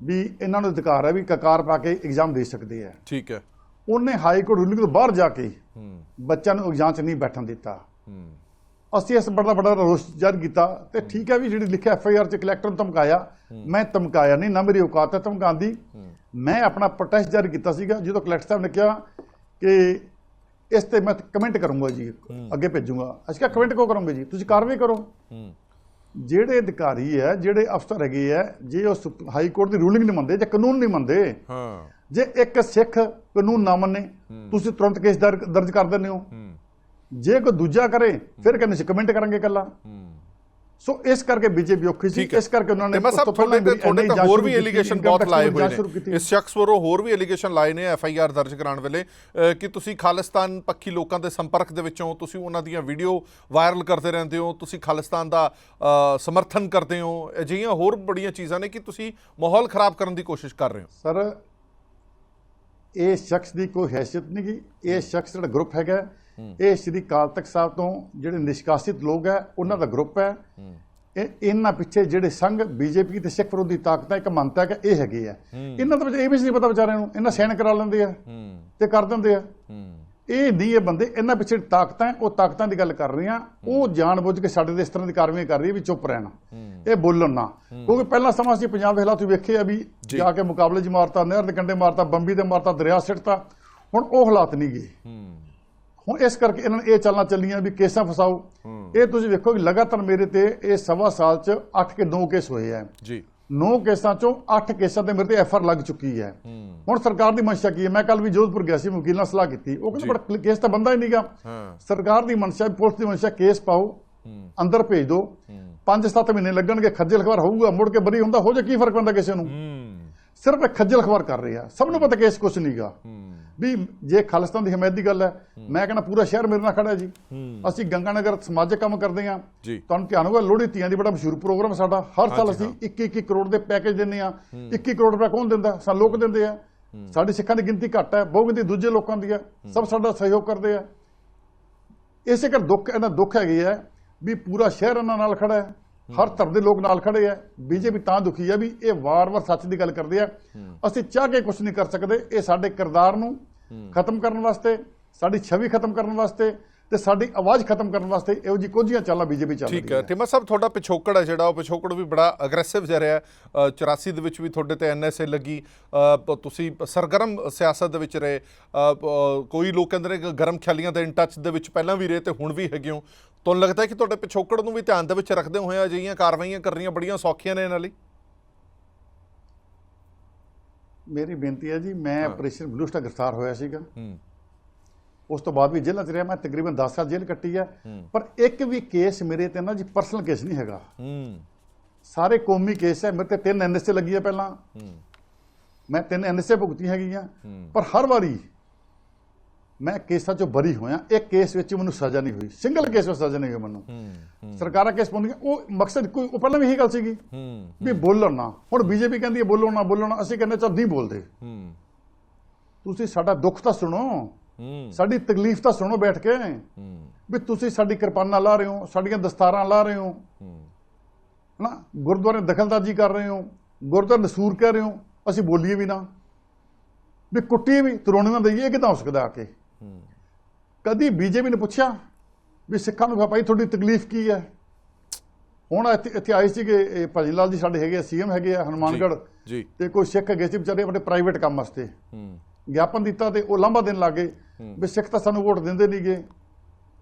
ਵੀ ਇਹਨਾਂ ਨੂੰ ਅਧਿਕਾਰ ਹੈ ਵੀ ਕਕਾਰ ਪਾ ਕੇ ਐਗਜ਼ਾਮ ਦੇ ਸਕਦੇ ਆ। ਠੀਕ ਹੈ। ਉਹਨੇ ਹਾਈ ਕੋਰਟ ਰੂਲਿੰਗ ਤੋਂ ਬਾਹਰ ਜਾ ਕੇ ਬੱਚਿਆਂ ਨੂੰ ਐਗਜ਼ਾਮ 'ਚ ਨਹੀਂ ਬੈਠਣ ਦਿੱਤਾ। ਅਸੀਂ ਇਸ ਬੜਾ ਬੜਾ ਰੋਸ ਜ਼ਾਹਿਰ ਕੀਤਾ ਤੇ ਠੀਕ ਹੈ ਵੀ ਜਿਹੜੀ ਲਿਖਿਆ ਐਫ ਆਈ ਆਰ 'ਚ ਕਲੈਕਟਰ ਨੂੰ ਧਮਕਾਇਆ ਮੈਂ ਧਮਕਾਇਆ ਨਹੀਂ ਨਾ ਮੇਰੀ ਔਕਾਤ ਹੈ ਧਮਕਾਉਣ ਦੀ। ਮੈਂ ਆਪਣਾ ਪ੍ਰੋਟੈਸਟ ਜਾਰੀ ਕੀਤਾ ਸੀਗਾ ਜਦੋਂ ਕਲੈਕਟਰ ਸਾਹਿਬ ਨੇ ਕਿਹਾ ਕਿ ਇਸ ਤੇ ਮੈਂ ਕਮੈਂਟ ਕਰੂੰਗਾ ਜੀ ਅੱਗੇ ਭੇਜੂੰਗਾ। ਅਸੀਂ ਕਿਹਾ ਕਮੈਂਟ ਕਿਉਂ ਕਰੋਗੇ ਜੀ? ਤੁਸੀਂ ਕਾਰਵਾਈ ਕਰੋ। ਜਿਹੜੇ ਅਧਿਕਾਰੀ ਹੈ ਜਿਹੜੇ ਅਫਸਰ ਹੈਗੇ ਹੈ ਜੇ ਉਹ ਹਾਈ ਕੋਰਟ ਦੀ ਰੂਲਿੰਗ ਨਹੀਂ ਮੰਨਦੇ ਜੇ ਕਾਨੂੰਨ ਨਹੀਂ ਮੰਨਦੇ ਹਾਂ। ਜੇ ਇੱਕ ਸਿੱਖ ਕਾਨੂੰਨ ਨਾ ਮੰਨੇ ਤੁਸੀਂ ਤੁਰੰਤ ਕੇਸ ਦਰ- ਦਰਜ ਕਰ ਦਿੰਦੇ ਹੋ। ਹੂੰ। ਜੇ ਕੋਈ ਦੂਜਾ ਕਰੇ ਫਿਰ ਕਹਿੰਦੇ ਸੀ ਕਮੈਂਟ ਕਰਾਂਗੇ ਕੱਲਾ ਹੂੰ। ਸੋ ਇਸ ਕਰਕੇ ਬੀਜੇਪੀ ਔਖੀ ਸੀ। ਇਸ ਕਰਕੇ ਉਹਨਾਂ ਨੇ ਉਸ ਤੋਂ ਪਹਿਲਾਂ ਤੁਹਾਡੇ ਤੇ ਹੋਰ ਵੀ ਐਲੀਗੇਸ਼ਨ ਬਹੁਤ ਲਾਏ ਦੀ ਹੋਏ ਨੇ। ਇਸ ਸ਼ਖਸ ਵੱਲੋਂ ਹੋਰ ਵੀ ਐਲੀਗੇਸ਼ਨ ਲਾਏ ਨੇ ਐਫ ਆਈ ਆਰ ਦਰਜ ਕਰਾਉਣ ਵੇਲੇ ਕਿ ਤੁਸੀਂ ਖਾਲਿਸਤਾਨ ਪੱਖੀ ਲੋਕਾਂ ਦੇ ਸੰਪਰਕ ਦੇ ਵਿੱਚੋਂ ਤੁਸੀਂ ਉਹਨਾਂ ਦੀਆਂ ਵੀਡੀਓ ਵਾਇਰਲ ਕਰਦੇ ਰਹਿੰਦੇ ਹੋ ਤੁਸੀਂ ਖਾਲਿਸਤਾਨ ਦਾ ਸਮਰਥਨ ਕਰਦੇ ਹੋ ਅਜਿਹੀਆਂ ਹੋਰ ਬੜੀਆਂ ਚੀਜ਼ਾਂ ਨੇ ਕਿ ਤੁਸੀਂ ਮਾਹੌਲ ਖਰਾਬ ਕਰਨ ਦੀ ਕੋਸ਼ਿਸ਼ ਕਰ ਰਹੇ ਹੋ ਸਰ ਇਹ ਸ਼ਖਸ ਦੀ ਕੋਈ ਹੈਸੀਅਤ ਨਹੀਂ ਗੀ ਇਹ ਸ਼ਖਸ ਜਿਹੜਾ ਗਰੁੱਪ ਹੈਗਾ ਇਹ ਸ਼੍ਰੀ ਅਕਾਲ ਤਖਤ ਸਾਹਿਬ ਤੋਂ ਜਿਹੜੇ ਨਿਸ਼ਕਾਸਿਤ ਲੋਕ ਹੈ ਉਹਨਾਂ ਦਾ ਗਰੁੱਪ ਹੈ। ਇਹ ਇਹਨਾਂ ਪਿੱਛੇ ਜਿਹੜੇ ਸੰਘ ਬੀਜੇਪੀ ਤੇ ਸਿੱਖ ਵਿਰੋਧੀ ਤਾਕਤਾਂ ਇੱਕ ਮੰਨਤਾ ਹੈ ਕਿ ਇਹ ਹੈਗੇ ਆ। ਇਹਨਾਂ ਦੇ ਵਿੱਚ ਇਹ ਵੀ ਨਹੀਂ ਪਤਾ ਵਿਚਾਰਿਆਂ ਨੂੰ ਇਹਨਾਂ ਸੈਨ ਕਰਾ ਲੈਂਦੇ ਆ ਤੇ ਕਰ ਦਿੰਦੇ ਆ। ਇਹ ਨਹੀਂ ਇਹ ਬੰਦੇ ਇਹਨਾਂ ਪਿੱਛੇ ਤਾਕਤਾਂ ਉਹ ਤਾਕਤਾਂ ਦੀ ਗੱਲ ਕਰ ਰਹੇ ਆ। ਉਹ ਜਾਣਬੁੱਝ ਕੇ ਸਾਡੇ ਤੇ ਇਸ ਤਰ੍ਹਾਂ ਦੀ ਕਾਰਵਾਈ ਕਰ ਰਹੀ ਹੈ ਵੀ ਚੁੱਪ ਰਹਿਣਾ। ਇਹ ਬੋਲਣ ਨਾ। ਕਿਉਂਕਿ ਪਹਿਲਾਂ ਸਮਾਂ ਸੀ ਪੰਜਾਬ ਦੇ ਹਾਲਾਤ ਵੀ ਵੇਖੇ ਆ ਵੀ ਜਾ। ਕੇ ਮੁਕਾਬਲੇ 'ਚ ਮਾਰਤਾ ਨਹਿਰ ਦੇ ਕੰਢੇ ਮਾਰਤਾ ਬੰਬੀ ਤੇ ਮਾਰਤਾ ਦਰਿਆ ਸਿੱਟਤਾ। ਹੁਣ ਉਹ ਹਾਲਾਤ ਨਹੀਂ ਗਏ। ਹੁਣ ਇਸ ਕਰਕੇ ਇਹਨਾਂ ਨੇ ਇਹ ਚੱਲਣਾ ਚੱਲੀਆਂ ਵੀ ਕੇਸਾਂ ਫਸਾਓ। ਇਹ ਤੁਸੀਂ ਵੇਖੋ ਕਿ ਲਗਾਤਾਰ ਮੇਰੇ ਤੇ ਇਹ ਸਵਾ ਸਾਲ 'ਚ 8 ਕੇ 9 ਕੇਸ ਹੋਏ ਆ ਜੀ। 9 ਕੇਸਾਂ ਚੋਂ 8 ਕੇਸਾਂ ਤੇ ਮੇਰੇ ਤੇ ਐਫ ਆਰ ਲੱਗ ਚੁੱਕੀ ਹੈ। ਹੁਣ ਸਰਕਾਰ ਦੀ ਮਨਸ਼ਾ ਕੀ ਹੈ ਮੈਂ ਕੱਲ ਵੀ ਜੋਧਪੁਰ ਗਿਆ ਸੀ ਵਕੀਲ ਨਾਲ ਸਲਾਹ ਕੀਤੀ। ਉਹ ਕਹਿੰਦੇ ਪਰ ਕੇਸ ਤਾਂ ਬੰਦਾ ਹੀ ਨਹੀਂਗਾ ਸਰਕਾਰ ਦੀ ਮਨਸ਼ਾ ਪੁਲਿਸ ਦੀ ਮਨਸ਼ਾ ਕੇਸ ਪਾਓ। ਅੰਦਰ ਭੇਜ ਦਿਓ 5-7 ਮਹੀਨੇ ਲੱਗਣਗੇ ਖੱਜਲ ਖਵਾਰ ਹੋਊਗਾ ਮੁੜ ਕੇ ਬਰੀ ਹੁੰਦਾ ਹੋ ਜਾ ਕੀ ਫ਼ਰਕ ਪੈਂਦਾ ਕਿਸੇ ਨੂੰ। ਸਿਰਫ ਖੱਜਲ ਖਵਾਰ ਕਰ ਰਹੇ। ਆ ਸਭ ਨੂੰ ਪਤਾ ਕੇਸ ਕੁਛ ਨਹੀਂਗਾ ਵੀ ਜੇ ਖਾਲਿਸਤਾਨ ਦੀ ਹਮਾਇਤ ਦੀ ਗੱਲ ਹੈ ਮੈਂ ਕਹਿੰਦਾ ਪੂਰਾ ਸ਼ਹਿਰ ਮੇਰੇ ਨਾਲ ਖੜਾ ਹੈ ਜੀ। ਅਸੀਂ ਗੰਗਾਨਗਰ ਸਮਾਜਿਕ ਕੰਮ ਕਰਦੇ ਆ ਤੁਹਾਨੂੰ ਧਿਆਨ ਹੋਗਾ ਲੋਹੜੀ ਤੀਆਂ ਦੀ ਬੜਾ ਮਸ਼ਹੂਰ ਪ੍ਰੋਗਰਾਮ ਹੈ ਸਾਡਾ। ਹਰ ਸਾਲ ਅਸੀਂ 21-21 ਕਰੋੜ ਦੇ ਪੈਕੇਜ ਦਿੰਦੇ ਆ 21 ਕਰੋੜ ਰੁਪਏ ਕੌਣ ਦਿੰਦਾ? ਸਾਨੂੰ ਲੋਕ ਦਿੰਦੇ ਆ। ਸਾਡੀ ਸਿੱਖਾਂ ਦੀ ਗਿਣਤੀ ਘੱਟ ਹੈ ਬਹੁ ਗਿਣਤੀ ਦੂਜੇ ਲੋਕਾਂ ਦੀ ਹੈ। ਸਭ ਸਾਡਾ ਸਹਿਯੋਗ ਕਰਦੇ ਆ। ਇਸੇ ਕਰ ਦੁੱਖ ਇਹਨਾਂ ਦੁੱਖ ਹੈਗੇ ਆ ਵੀ ਪੂਰਾ ਸ਼ਹਿਰ ਇਹਨਾਂ ਨਾਲ ਖੜਾ ਹੈ। ਹਰ ਧਰਮ ਦੇ ਲੋਕ ਨਾਲ ਖੜੇ ਆ। ਬੀਜੇਪੀ ਤਾਂ ਦੁਖੀ ਆ ਵੀ ਇਹ ਵਾਰ-ਵਾਰ ਸੱਚ ਦੀ ਗੱਲ ਕਰਦੇ ਆ। ਅਸੀਂ ਚਾਹ ਕੇ ਕੁਝ ਨਹੀਂ ਕਰ ਸਕਦੇ। ਇਹ ਸਾਡੇ ਕਿਰਦਾਰ ਨੂੰ ਖਤਮ ਕਰਨ ਵਾਸਤੇ ਸਾਡੀ ਛਵੀ ਖਤਮ ਕਰਨ ਵਾਸਤੇ ਤੇ ਸਾਡੀ ਆਵਾਜ਼ ਖਤਮ ਕਰਨ ਵਾਸਤੇ ਇਹੋ ਜੀ ਕੋਝੀਆਂ ਚਾਲਾਂ ਬੀਜੇਪੀ ਚੱਲ ਰਹੀ ਠੀਕ ਹੈ ਟਿਮਾ ਸਾਹਿਬ ਤੁਹਾਡਾ ਪਿਛੋਕੜ ਹੈ ਜਿਹੜਾ ਉਹ ਪਿਛੋਕੜ ਵੀ ਬੜਾ ਅਗਰੈਸਿਵ ਜਿਹਾ ਰਿਹਾ ਹੈ। ਅ, 84 ਦੇ ਵਿੱਚ ਵੀ ਤੁਹਾਡੇ ਤੇ ਐਨਐਸਏ ਲੱਗੀ। ਤੁਸੀਂ ਸਰਗਰਮ ਸਿਆਸਤ ਦੇ ਵਿੱਚ ਰਹੇ। ਕੋਈ ਲੋਕ ਕਹਿੰਦੇ ਨੇ ਗਰਮ ਖਿਆਲੀਆਂ ਦੇ ਇਨ ਟੱਚ ਦੇ ਵਿੱਚ ਪਹਿਲਾਂ ਵੀ ਰਹੇ ਤੇ ਹੁਣ ਵੀ ਹੈਗੇ ਹੋ। ਤੁਹਾਨੂੰ ਲੱਗਦਾ ਹੈ ਕਿ ਤੁਹਾਡੇ ਪਿਛੋਕੜ ਨੂੰ ਵੀ ਧਿਆਨ ਦੇ ਵਿੱਚ ਰੱਖਦੇ ਹੋਏ ਅਜਿਹੀਆਂ ਕਾਰਵਾਈਆਂ ਕਰਨੀਆਂ ਬੜੀਆਂ ਸੌਖੀਆਂ ਨੇ ਇਹਨਾਂ ਲਈ? ਮੇਰੀ ਬੇਨਤੀ ਹੈ ਜੀ ਮੈਂ ਆਪਰੇਸ਼ਨ ਬਲੂ ਸਟਾਰ ਗ੍ਰਿਫਤਾਰ ਹੋਇਆ ਸੀਗਾ। ਹੂੰ। ਉਸ ਤੋਂ ਬਾਅਦ ਵੀ ਜੇਲ੍ਹਾਂ 'ਚ ਰਿਹਾ ਮੈਂ ਤਕਰੀਬਨ 10 ਸਾਲ ਜੇਲ੍ਹ ਕੱਟੀ ਹੈ। ਪਰ ਇੱਕ ਵੀ ਕੇਸ ਮੇਰੇ ਤੇ ਨਾ ਜੀ ਪਰਸਨਲ ਕੇਸ ਨਹੀਂ ਹੈਗਾ। ਹੂੰ। ਸਾਰੇ ਕੌਮੀ ਕੇਸ ਹੈ ਮੇਰੇ ਤੇ ਤਿੰਨ ਐਨਐਸਏ ਲੱਗੀ ਹੈ ਪਹਿਲਾਂ। ਹੂੰ। ਮੈਂ ਤਿੰਨ ਐਨਐਸਏ ਭੁਗਤੀ ਹੈਗੀਆਂ। ਪਰ ਹਰ ਵਾਰੀ ਮੈਂ ਕੇਸਾਂ 'ਚੋਂ ਬਰੀ ਹੋਇਆ। ਇੱਕ ਕੇਸ ਵਿੱਚ ਮੈਨੂੰ ਸਜ਼ਾ ਨਹੀਂ ਹੋਈ। ਸਿੰਗਲ ਕੇਸ ਵਿੱਚ ਸਜ਼ਾ ਨਹੀਂ ਹੋਈ ਮੈਨੂੰ। ਹੂੰ ਸਰਕਾਰਾਂ ਕੇਸ ਪਾਉਂਦੀਆਂ। ਉਹ ਮਕਸਦ ਕੋਈ ਉਹ ਪਹਿਲਾਂ ਵੀ ਇਹੀ ਗੱਲ ਸੀਗੀ ਹੂੰ ਵੀ ਬੋਲਣ ਨਾ। ਹੁਣ ਬੀਜੇਪੀ ਕਹਿੰਦੀ ਹੈ ਬੋਲੋ ਨਾ ਬੋਲੋ ਨਾ। ਅਸੀਂ ਕਹਿੰਦੇ ਚੱਲ ਨਹੀਂ ਬੋਲਦੇ। ਹੂੰ। ਤੁਸੀਂ ਸਾਡਾ ਦੁੱਖ ਤਾਂ ਸੁਣੋ। ਸਾਡੀ ਤਕਲੀਫ ਤਾਂ ਸੁਣੋ ਬੈਠ ਕੇ। ਵੀ ਤੁਸੀਂ ਸਾਡੀ ਕਿਰਪਾਨਾਂ ਲਾ ਰਹੇ ਹੋ ਸਾਡੀਆਂ ਦਸਤਾਰਾਂ ਲਾ ਰਹੇ ਹੋ। ਹੂੰ। ਨਾ ਗੁਰਦੁਆਰੇ ਦਖਲਅੰਦਾਜ਼ੀ ਕਰ ਰਹੇ ਹੋ ਗੁਰਦੁਆਰੇ ਨਸੂਰ ਕਹਿ ਰਹੇ ਹੋ ਅਸੀਂ ਬੋਲੀਏ ਵੀ ਨਾ। ਵੀ ਕੁੱਟੀ ਵੀ ਤਰੋਣੇ ਨਾ ਦਈਏ ਕਿਦਾਂ ਹੋ ਸਕਦਾ ਆ ਕੇ? ਹੂੰ। ਕਦੀ ਬੀਜੇਪੀ ਨੇ ਪੁੱਛਿਆ ਵੀ ਸਿੱਖਾਂ ਨੂੰ ਭਾਈ ਤੁਹਾਡੀ ਤਕਲੀਫ ਕੀ ਹੈ? ਹੁਣ ਇੱਥੇ ਆਏ ਸੀਗੇ ਇਹ ਭਜਨ ਲਾਲ ਜੀ ਸਾਡੇ ਹੈਗੇ ਸੀਐਮ ਹੈਗੇ ਆ ਹਨੂਮਾਨਗੜ੍ਹ। ਜੀ ਤੇ ਕੋਈ ਸਿੱਖ ਹੈਗੇ ਸੀ ਵਿਚਾਰੇ ਆਪਣੇ ਪ੍ਰਾਈਵੇਟ ਕੰਮ ਵਾਸਤੇ। ਹੂੰ। ਗਿਆਪਨ ਦਿੱਤਾ ਤੇ ਉਹ ਲਾਂਭਾ ਦੇਣ ਲੱਗੇ ਵੀ ਸਿੱਖ ਤਾਂ ਸਾਨੂੰ ਵੋਟ ਦਿੰਦੇ ਨਹੀਂਗੇ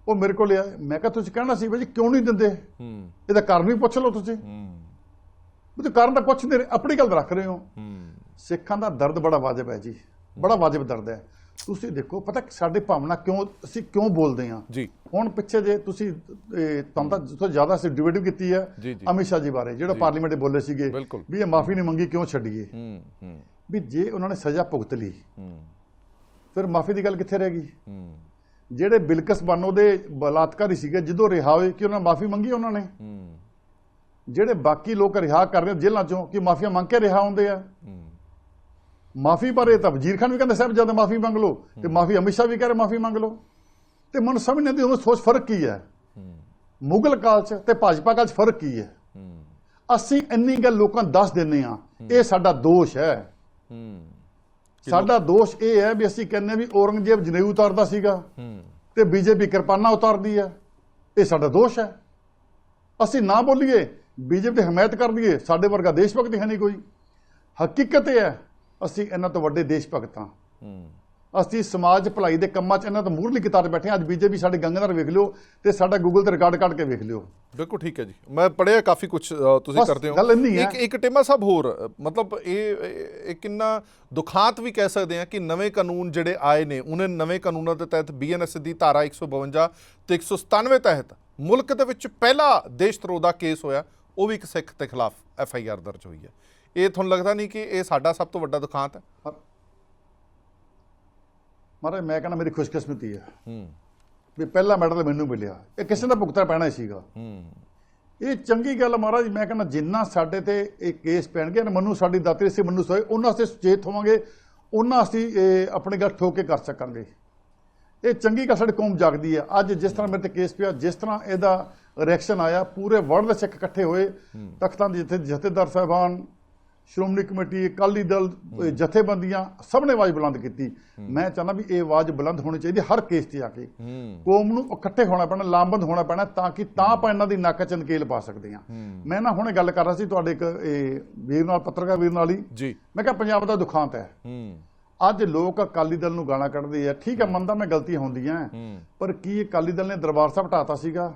ਉਹ ਮੇਰੇ ਕੋਲ ਆਏ ਮੈਂ ਕਿਹਾ ਤੁਸੀਂ ਕਹਿਣਾ ਸੀ ਵੀ ਕਿਉਂ ਨਹੀਂ ਦਿੰਦੇ? ਹੂੰ। ਇਹਦਾ ਕਾਰਨ ਵੀ ਪੁੱਛ ਲਓ ਤੁਸੀਂ। ਹੂੰ। ਵੀ ਤੁਸੀਂ ਕਾਰਨ ਤਾਂ ਨਹੀਂ ਰਹੇ ਆਪਣੀ ਗੱਲ ਰੱਖ ਰਹੇ ਹੋ। ਹੂੰ। ਸਿੱਖਾਂ ਦਾ ਦਰਦ ਬੜਾ ਵਾਜਬ ਹੈ ਜੀ। ਬੜਾ ਵਾਜਬ ਦਰਦ ਹੈ। ਤੁਸੀਂ ਦੇਖੋ ਪਤਾ ਸਾਡੇ ਭਾਵਨਾ ਕਿਉਂ ਅਸੀਂ ਕਿਉਂ ਬੋਲਦੇ ਹਾਂ? ਜੀ। ਹੁਣ ਪਿੱਛੇ ਜੇ ਤੁਸੀਂ ਤੁਹਾਨੂੰ ਤਾਂ ਜਿੱਥੋਂ ਜ਼ਿਆਦਾ ਅਸੀਂ ਡਿਬੇਟਿਵ ਕੀਤੀ ਹੈ। ਅਮਿਤ ਸ਼ਾਹ ਜੀ ਬਾਰੇ ਜਿਹੜਾ ਪਾਰਲੀਮੈਂਟ ਦੇ ਬੋਲੇ ਸੀਗੇ। ਵੀ ਇਹ ਮਾਫੀ ਨਹੀਂ ਮੰਗੀ ਕਿਉਂ ਛੱਡੀਏ? ਹੂੰ ਹੂੰ। ਵੀ ਜੇ ਉਹਨਾਂ ਨੇ ਸਜ਼ਾ ਭੁਗਤ ਲਈ ਹੂੰ। ਫਿਰ ਮਾਫੀ ਦੀ ਗੱਲ ਕਿੱਥੇ ਰਹਿ ਗਈ? ਹੂੰ। ਜਿਹੜੇ ਬਿਲਕਸ ਬਾਨੋ ਦੇ ਬਲਾਤਕਾਰੀ ਸੀਗੇ ਜਦੋਂ ਰਿਹਾ ਹੋਏ ਕਿ ਉਹਨਾਂ ਮਾਫੀ ਮੰਗੀ ਉਹਨਾਂ ਨੇ? ਹੂੰ। ਜਿਹੜੇ ਬਾਕੀ ਲੋਕ ਰਿਹਾ ਕਰ ਰਹੇ ਜੇਲ੍ਹਾਂ ਚੋਂ ਕਿ ਮਾਫੀਆ ਮੰਗ ਕੇ ਰਿਹਾ ਹੁੰਦੇ ਆ? ਹੂੰ। ਮਾਫੀ ਬਾਰੇ ਤਾਂ ਵਜ਼ੀਰ ਖਾਨ ਵੀ ਕਹਿੰਦੇ ਸਾਹਿਬ ਜਦ ਮਾਫੀ ਮੰਗ ਲਓ। ਤੇ ਮਾਫੀ ਅਮਿਤ ਸ਼ਾਹ ਵੀ ਕਹ ਰਹੇ ਮਾਫੀ ਮੰਗ ਲਓ। ਤੇ ਮਨ ਸਮਝ ਨਹੀਂ ਆਉਂਦੀ ਉਹ ਸੋਚ ਫ਼ਰਕ ਕੀ ਹੈ? ਹੂੰ। ਮੁਗਲ ਕਾਲ 'ਚ ਤੇ ਭਾਜਪਾ ਕਾਲ 'ਚ ਫ਼ਰਕ ਕੀ ਹੈ? ਹੂੰ। ਅਸੀਂ ਇੰਨੀ ਗੱਲ ਲੋਕਾਂ ਨੂੰ ਦੱਸ ਦਿੰਨੇ ਆ ਇਹ ਸਾਡਾ ਦੋਸ਼ ਹੈ। ਹੂੰ। ਸਾਡਾ ਦੋਸ਼ ਇਹ ਹੈ ਵੀ ਅਸੀਂ ਕਹਿੰਨੇ ਵੀ ਔਰੰਗਜ਼ੇਬ ਜਨੇਊ ਉਤਾਰਦਾ ਸੀਗਾ ਤੇ ਬੀਜੇਪੀ ਕਿਰਪਾਨਾਂ ਉਤਾਰਦੀ ਹੈ। ਇਹ ਸਾਡਾ ਦੋਸ਼ ਹੈ। ਅਸੀਂ ਨਾ ਬੋਲੀਏ ਬੀਜੇਪੀ ਦੀ ਹਮਾਇਤ ਕਰ ਦਈਏ ਸਾਡੇ ਵਰਗਾ ਦੇਸ਼ ਭਗਤ ਹੈ ਨਹੀਂ ਕੋਈ। ਹਕੀਕਤ ਇਹ ਹੈ ਅਸੀਂ ਇਹਨਾਂ ਤੋਂ ਵੱਡੇ ਦੇਸ਼ ਭਗਤ ਹੂੰ। ਅਸੀਂ ਸਮਾਜ ਭਲਾਈ ਦੇ ਕੰਮਾਂ 'ਚ ਇਹਨਾਂ ਤੋਂ ਮੂਹਰਲੀ ਕਿਤਾਬ 'ਚ ਬੈਠੇ ਅੱਜ ਬੀਜੇਪੀ ਸਾਡੇ ਗੰਗਾਨਗਰ ਵੇਖ ਲਿਓ ਤੇ ਸਾਡਾ ਗੂਗਲ ਤੇ ਰਿਕਾਰਡ ਕੱਢ ਕੇ ਵੇਖ ਲਿਓ। ਬਿਲਕੁਲ ਠੀਕ ਹੈ ਜੀ। ਮੈਂ ਪੜਿਆ ਕਾਫੀ ਕੁਝ ਤੁਸੀਂ ਕਰਦੇ ਹੋ। ਇੱਕ ਇੱਕ ਟੇਮਾ ਸਾਹਿਬ ਹੋਰ ਮਤਲਬ ਇਹ ਇਹ- ਕਿੰਨਾ ਦੁਖਾਂਤ ਵੀ ਕਹਿ ਸਕਦੇ ਆ ਕਿ ਨਵੇਂ ਕਾਨੂੰਨ ਜਿਹੜੇ ਆਏ ਨੇ ਉਹਨਾਂ ਨਵੇਂ ਕਾਨੂੰਨਾਂ ਦੇ ਤਹਿਤ ਬੀਐਨਐਸ ਦੀ ਧਾਰਾ 152 ਤੇ 197 ਤਹਿਤ ਮੁਲਕ ਦੇ ਵਿੱਚ ਪਹਿਲਾ ਦੇਸ਼ ਧਰੋਹ ਦਾ ਕੇਸ ਹੋਇਆ ਉਹ ਵੀ ਇੱਕ ਸਿੱਖ ਦੇ ਖਿਲਾਫ ਐਫ ਆਈ ਆਰ ਦਰਜ ਹੋਈ ਹੈ। ਇਹ ਤੁਹਾਨੂੰ ਲੱਗਦਾ ਨਹੀਂ ਕਿ ਇਹ ਸਾਡਾ ਸਭ ਤੋਂ ਵੱਡਾ ਦੁਖਾਂਤ ਹੈ? ਮਹਾਰਾਜ ਮੈਂ ਕਹਿੰਦਾ ਮੇਰੀ ਖੁਸ਼ਕਿਸਮਤੀ ਹੈ। ਹੂੰ। ਵੀ ਪਹਿਲਾ ਮੈਡਲ ਮੈਨੂੰ ਮਿਲਿਆ। ਇਹ ਕਿਸੇ ਦਾ ਭੁਗਤਾ ਪੈਣਾ ਹੀ ਸੀਗਾ। ਹੂੰ। ਇਹ ਚੰਗੀ ਗੱਲ ਮਹਾਰਾਜ ਮੈਂ ਕਹਿੰਦਾ ਜਿੰਨਾ ਸਾਡੇ ਤੇ ਇਹ ਕੇਸ ਪੈਣਗੇ ਨਾ ਮਨੂੰ ਸਾਡੀ ਦਾਤਰੀ ਸੀ ਮਨੂੰ ਸੋਏ ਉਹਨਾਂ ਅਸੀਂ ਸੁਚੇਤ ਹੋਵਾਂਗੇ ਉਹਨਾਂ ਅਸੀਂ ਇਹ ਆਪਣੀ ਗੱਲ ਠੋਕ ਕੇ ਕਰ ਸਕਾਂਗੇ। ਇਹ ਚੰਗੀ ਗੱਲ ਸਾਡੀ ਕੌਮ ਜਾਗਦੀ ਹੈ ਅੱਜ ਜਿਸ ਤਰ੍ਹਾਂ ਮੇਰੇ ਤੇ ਕੇਸ ਪਿਆ ਜਿਸ ਤਰ੍ਹਾਂ ਇਹਦਾ ਰਿਐਕਸ਼ਨ ਆਇਆ ਪੂਰੇ ਵਰਲਡ ਦੇ ਸਿੱਖ ਇਕੱਠੇ ਹੋਏ ਤਖਤਾਂ ਦੇ ਜਿੱਥੇ ਜਥੇਦਾਰ ਸਾਹਿਬਾਨ ਸ਼੍ਰੋਮਣੀ ਕਮੇਟੀ ਅਕਾਲੀ ਦਲ ਜਥੇਬੰਦੀਆਂ ਸਭ ਨੇ ਆਵਾਜ਼ ਬੁਲੰਦ ਕੀਤੀ। ਮੈਂ ਚਾਹੁੰਦਾ ਵੀ ਇਹ ਆਵਾਜ਼ ਬੁਲੰਦ ਹੋਣੀ ਚਾਹੀਦੀ ਹਰ ਕੇਸ ਤੇ ਆ ਕੇ। ਕੌਮ ਨੂੰ ਇਕੱਠੇ ਹੋਣਾ ਪੈਣਾ ਲਾਮਬੰਦ ਹੋਣਾ ਪੈਣਾ ਤਾਂ ਕਿ ਤਾਂ ਆਪਾਂ ਇਹਨਾਂ ਦੀ ਨੱਕ ਚ ਨਕੇਲ ਪਾ ਸਕਦੇ ਹਾਂ। ਮੈਂ ਨਾ ਹੁਣੇ ਗੱਲ ਕਰ ਰਿਹਾ ਸੀ ਤੁਹਾਡੇ ਇੱਕ ਇਹ ਵੀਰ ਨਾਲ ਪੱਤਰਕਾਰ ਵੀਰ ਨਾਲ ਹੀ। ਜੀ। ਮੈਂ ਕਿਹਾ ਪੰਜਾਬ ਦਾ ਦੁਖਾਂਤ ਹੈ। ਅੱਜ ਲੋਕ ਅਕਾਲੀ ਦਲ ਨੂੰ ਗਾਲਾਂ ਕੱਢਦੇ ਆ। ਠੀਕ ਹੈ ਮੰਨਦਾ ਮੈਂ ਗਲਤੀਆਂ ਹੁੰਦੀਆਂ। ਹੂੰ। ਪਰ ਕੀ ਅਕਾਲੀ ਦਲ ਨੇ ਦਰਬਾਰ ਸਾਹਿਬ ਢਾਤਾ ਸੀਗਾ?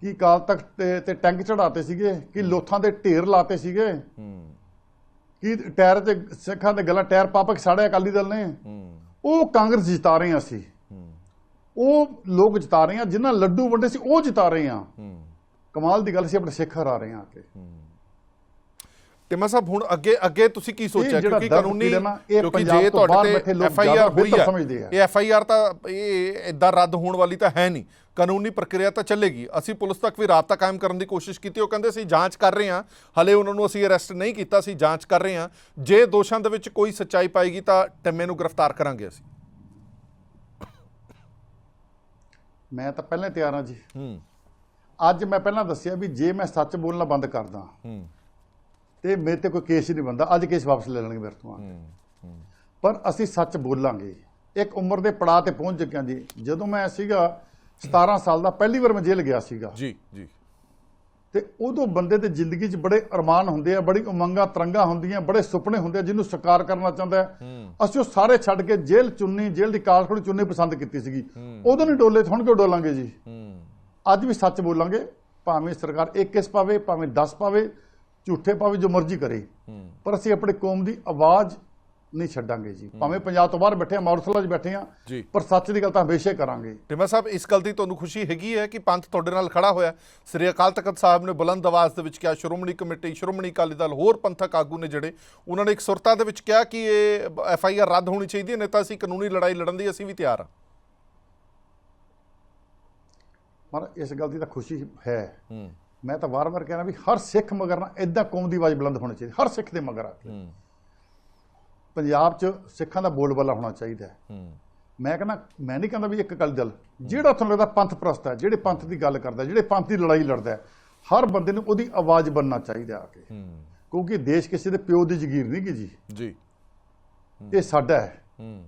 ਕੀ ਕਾਲ ਤਖਤ ਤੇ, ਟੈਂਕ ਚੜਾਤੇ ਸੀਗੇ? ਕੀ ਲੋਥਾਂ ਦੇ ਢੇਰ ਲਾਤੇ ਸੀਗੇ? ਕੀ ਟਾਇਰ ਤੇ ਸਿੱਖਾਂ ਦੇ ਗੱਲਾਂ ਟਾਇਰ ਪਾਪਕ ਸਾੜੇ ਅਕਾਲੀ ਦਲ ਨੇ। ਉਹ ਕਾਂਗਰਸ ਜਿਤਾ ਰਹੇ ਹਾਂ ਅਸੀਂ। ਉਹ ਲੋਕ ਜਿਤਾ ਰਹੇ ਆ ਜਿਨ੍ਹਾਂ ਲੱਡੂ ਵੰਡੇ ਸੀ ਉਹ ਜਿਤਾ ਰਹੇ ਆ ਹੂੰ। ਕਮਾਲ ਦੀ ਗੱਲ ਸੀ ਆਪਣੇ ਸਿੱਖ ਹਰਾ ਰਹੇ ਆ ਆ ਕੇ। ਤੇ ਮੈਂ ਸਾਹਿਬ ਹੁਣ ਅੱਗੇ ਅੱਗੇ ਤੁਸੀਂ ਕੀ ਸੋਚਿਆ? ਕਿਉਂਕਿ ਕਾਨੂੰਨੀ ਕਿਉਂਕਿ ਜੇ ਤੁਹਾਡੇ ਤੇ ਐਫ ਆਈ ਆਰ ਹੋਈ ਹੈ। ਇਹ ਐਫ ਆਈ ਆਰ ਤਾਂ ਇਹ ਇਦਾਂ ਰੱਦ ਹੋਣ ਵਾਲੀ ਤਾਂ ਹੈ ਨਹੀਂ। ਕਾਨੂੰਨੀ ਪ੍ਰਕਿਰਿਆ ਤਾਂ ਚੱਲੇਗੀ। ਅਸੀਂ ਪੁਲਿਸ ਤੱਕ ਵੀ ਰਾਬਤਾ ਕਾਇਮ ਕਰਨ ਦੀ ਕੋਸ਼ਿਸ਼ ਕੀਤੀ ਉਹ ਕਹਿੰਦੇ ਅਸੀਂ ਜਾਂਚ ਕਰ ਰਹੇ ਹਾਂ। ਹਲੇ ਉਹਨਾਂ ਨੂੰ ਅਸੀਂ ਅਰੈਸਟ ਨਹੀਂ ਕੀਤਾ ਅਸੀਂ ਜਾਂਚ ਕਰ ਰਹੇ ਹਾਂ। ਜੇ ਦੋਸ਼ਾਂ ਦੇ ਵਿੱਚ ਕੋਈ ਸੱਚਾਈ ਪਾਏਗੀ ਤਾਂ ਟਿੰਮੇ ਨੂੰ ਗ੍ਰਿਫਤਾਰ ਕਰਾਂਗੇ ਅਸੀਂ। ਮੈਂ ਤਾਂ ਪਹਿਲਾਂ ਤਿਆਰ ਹਾਂ ਜੀ। ਹੂੰ। ਅੱਜ ਮੈਂ ਪਹਿਲਾਂ ਦੱਸਿਆ ਵੀ ਜੇ ਮੈਂ ਸੱਚ ਬੋਲਣਾ ਬੰਦ ਕਰਦਾ ਹੂੰ। ਤੇ ਮੇਰੇ ਤੇ ਕੋਈ ਕੇਸ ਹੀ ਨਹੀਂ ਬੰਦਾ ਅੱਜ ਕੇਸ ਵਾਪਸ ਲੈ ਲੈਣਗੇ ਮੇਰੇ ਤੋਂ। ਪਰ ਅਸੀਂ ਸੱਚ ਬੋਲਾਂਗੇ। ਇੱਕ ਉਮਰ ਦੇ ਪੜਾਅ ਤੇ ਪਹੁੰਚ ਚੁੱਕਿਆ ਜੀ ਜਦੋਂ ਮੈਂ ਸੀਗਾ 17 ਸਾਲ ਦਾ ਪਹਿਲੀ ਵਾਰ ਮੈਂ ਜੇਲ੍ਹ ਗਿਆ ਸੀਗਾ। ਜੀ ਜੀ। ਤੇ ਉਦੋਂ ਬੰਦੇ ਦੇ ਜ਼ਿੰਦਗੀ 'ਚ ਬੜੇ ਅਰਮਾਨ ਹੁੰਦੇ ਆ ਬੜੀ ਉਮੰਗਾਂ ਤਰੰਗਾਂ ਹੁੰਦੀਆਂ ਬੜੇ ਸੁਪਨੇ ਹੁੰਦੇ ਆ ਜਿਹਨੂੰ ਸਾਕਾਰ ਕਰਨਾ ਚਾਹੁੰਦਾ ਅਸੀਂ ਉਹ ਸਾਰੇ ਛੱਡ ਕੇ ਜੇਲ੍ਹ ਚੁੰਨੀ ਜੇਲ੍ਹ ਦੀ ਕਾਲਖੜੀ ਚੁੰਨੀ ਪਸੰਦ ਕੀਤੀ ਸੀਗੀ। ਉਦੋਂ ਨਹੀਂ ਡੋਲੇ ਤੇ ਹੁਣ ਕਿਉਂ ਡੋਲਾਂਗੇ ਜੀ? ਅੱਜ ਵੀ ਸੱਚ ਬੋਲਾਂਗੇ। ਭਾਵੇਂ ਸਰਕਾਰ ਇੱਕ ਕੇਸ ਪਾਵੇ ਭਾਵੇਂ 10 ਪਾਵੇ ਝੂਠੇ ਪਾਵੇ ਜੋ ਮਰਜ਼ੀ ਕਰੇ। ਪਰ ਅਸੀਂ ਆਪਣੀ ਕੌਮ ਦੀ ਆਵਾਜ਼ ਨਹੀਂ ਛੱਡਾਂਗੇ ਜੀ। ਭਾਵੇਂ ਪੰਜਾਬ ਤੋਂ ਬਾਹਰ ਬੈਠੇ ਆ ਮੌਰਥਲਾ 'ਚ ਬੈਠੇ ਆ ਪਰ ਸੱਚ ਦੀ ਗੱਲ ਤਾਂ ਹਮੇਸ਼ਾ ਕਰਾਂਗੇ। ਟਿਮਾ ਸਾਹਿਬ ਇਸ ਗੱਲ ਦੀ ਤੁਹਾਨੂੰ ਖੁਸ਼ੀ ਹੈਗੀ ਹੈ ਕਿ ਪੰਥ ਤੁਹਾਡੇ ਨਾਲ ਖੜਾ ਹੋਇਆ ਸ੍ਰੀ ਅਕਾਲ ਤਖਤ ਸਾਹਿਬ ਨੇ ਬੁਲੰਦ ਆਵਾਜ਼ ਦੇ ਵਿੱਚ ਕਿਹਾ ਸ਼੍ਰੋਮਣੀ ਕਮੇਟੀ ਸ਼੍ਰੋਮਣੀ ਅਕਾਲੀ ਦਲ ਹੋਰ ਪੰਥਕ ਆਗੂ ਨੇ ਜਿਹੜੇ ਉਹਨਾਂ ਨੇ ਇੱਕ ਸੁਰਤਾ ਦੇ ਵਿੱਚ ਕਿਹਾ ਕਿ ਇਹ ਐਫ ਆਈ ਆਰ ਰੱਦ ਹੋਣੀ ਚਾਹੀਦੀ ਹੈ ਨਹੀਂ ਤਾਂ ਅਸੀਂ ਕਾਨੂੰਨੀ ਲੜਾਈ ਲੜਨ ਦੀ ਅਸੀਂ ਵੀ ਤਿਆਰ ਹਾਂ। ਪਰ ਇਸ ਗੱਲ ਦੀ ਤਾਂ ਖੁਸ਼ੀ ਹੂੰ। ਮੈਂ ਤਾਂ ਵਾਰ-ਵਾਰ ਕਹਿਣਾ ਵੀ ਹਰ ਸਿੱਖ ਮਗਰ ਨਾ ਇਦਾਂ ਕੌਮ ਦੀ ਆਵਾਜ਼ ਬੁਲੰਦ ਹੋਣੀ ਚਾਹੀਦੀ ਹਰ ਸਿੱਖ ਦੇ ਮਗਰ ਆ ਕੇ। ਪੰਜਾਬ 'ਚ ਸਿੱਖਾਂ ਦਾ ਬੋਲਬਾਲਾ ਹੋਣਾ ਚਾਹੀਦਾ ਹੈ। ਮੈਂ ਕਹਿੰਦਾ ਮੈਂ ਨਹੀਂ ਕਹਿੰਦਾ ਵੀ ਇੱਕ ਅਕਾਲੀ ਦਲ ਜਿਹੜਾ ਤੁਹਾਨੂੰ ਲੱਗਦਾ ਪੰਥ ਪ੍ਰਸਤ ਹੈ ਜਿਹੜੇ ਪੰਥ ਦੀ ਗੱਲ ਕਰਦਾ ਜਿਹੜੇ ਪੰਥ ਦੀ ਲੜਾਈ ਲੜਦਾ ਹਰ ਬੰਦੇ ਨੂੰ ਉਹਦੀ ਆਵਾਜ਼ ਬਣਨਾ ਚਾਹੀਦਾ ਆ ਕੇ। ਕਿਉਂਕਿ ਦੇਸ਼ ਕਿਸੇ ਦੇ ਪਿਓ ਦੀ ਜ਼ਗੀਰ ਨਹੀਂ ਗੀ ਜੀ। ਜੀ। ਇਹ ਸਾਡਾ ਹੂੰ।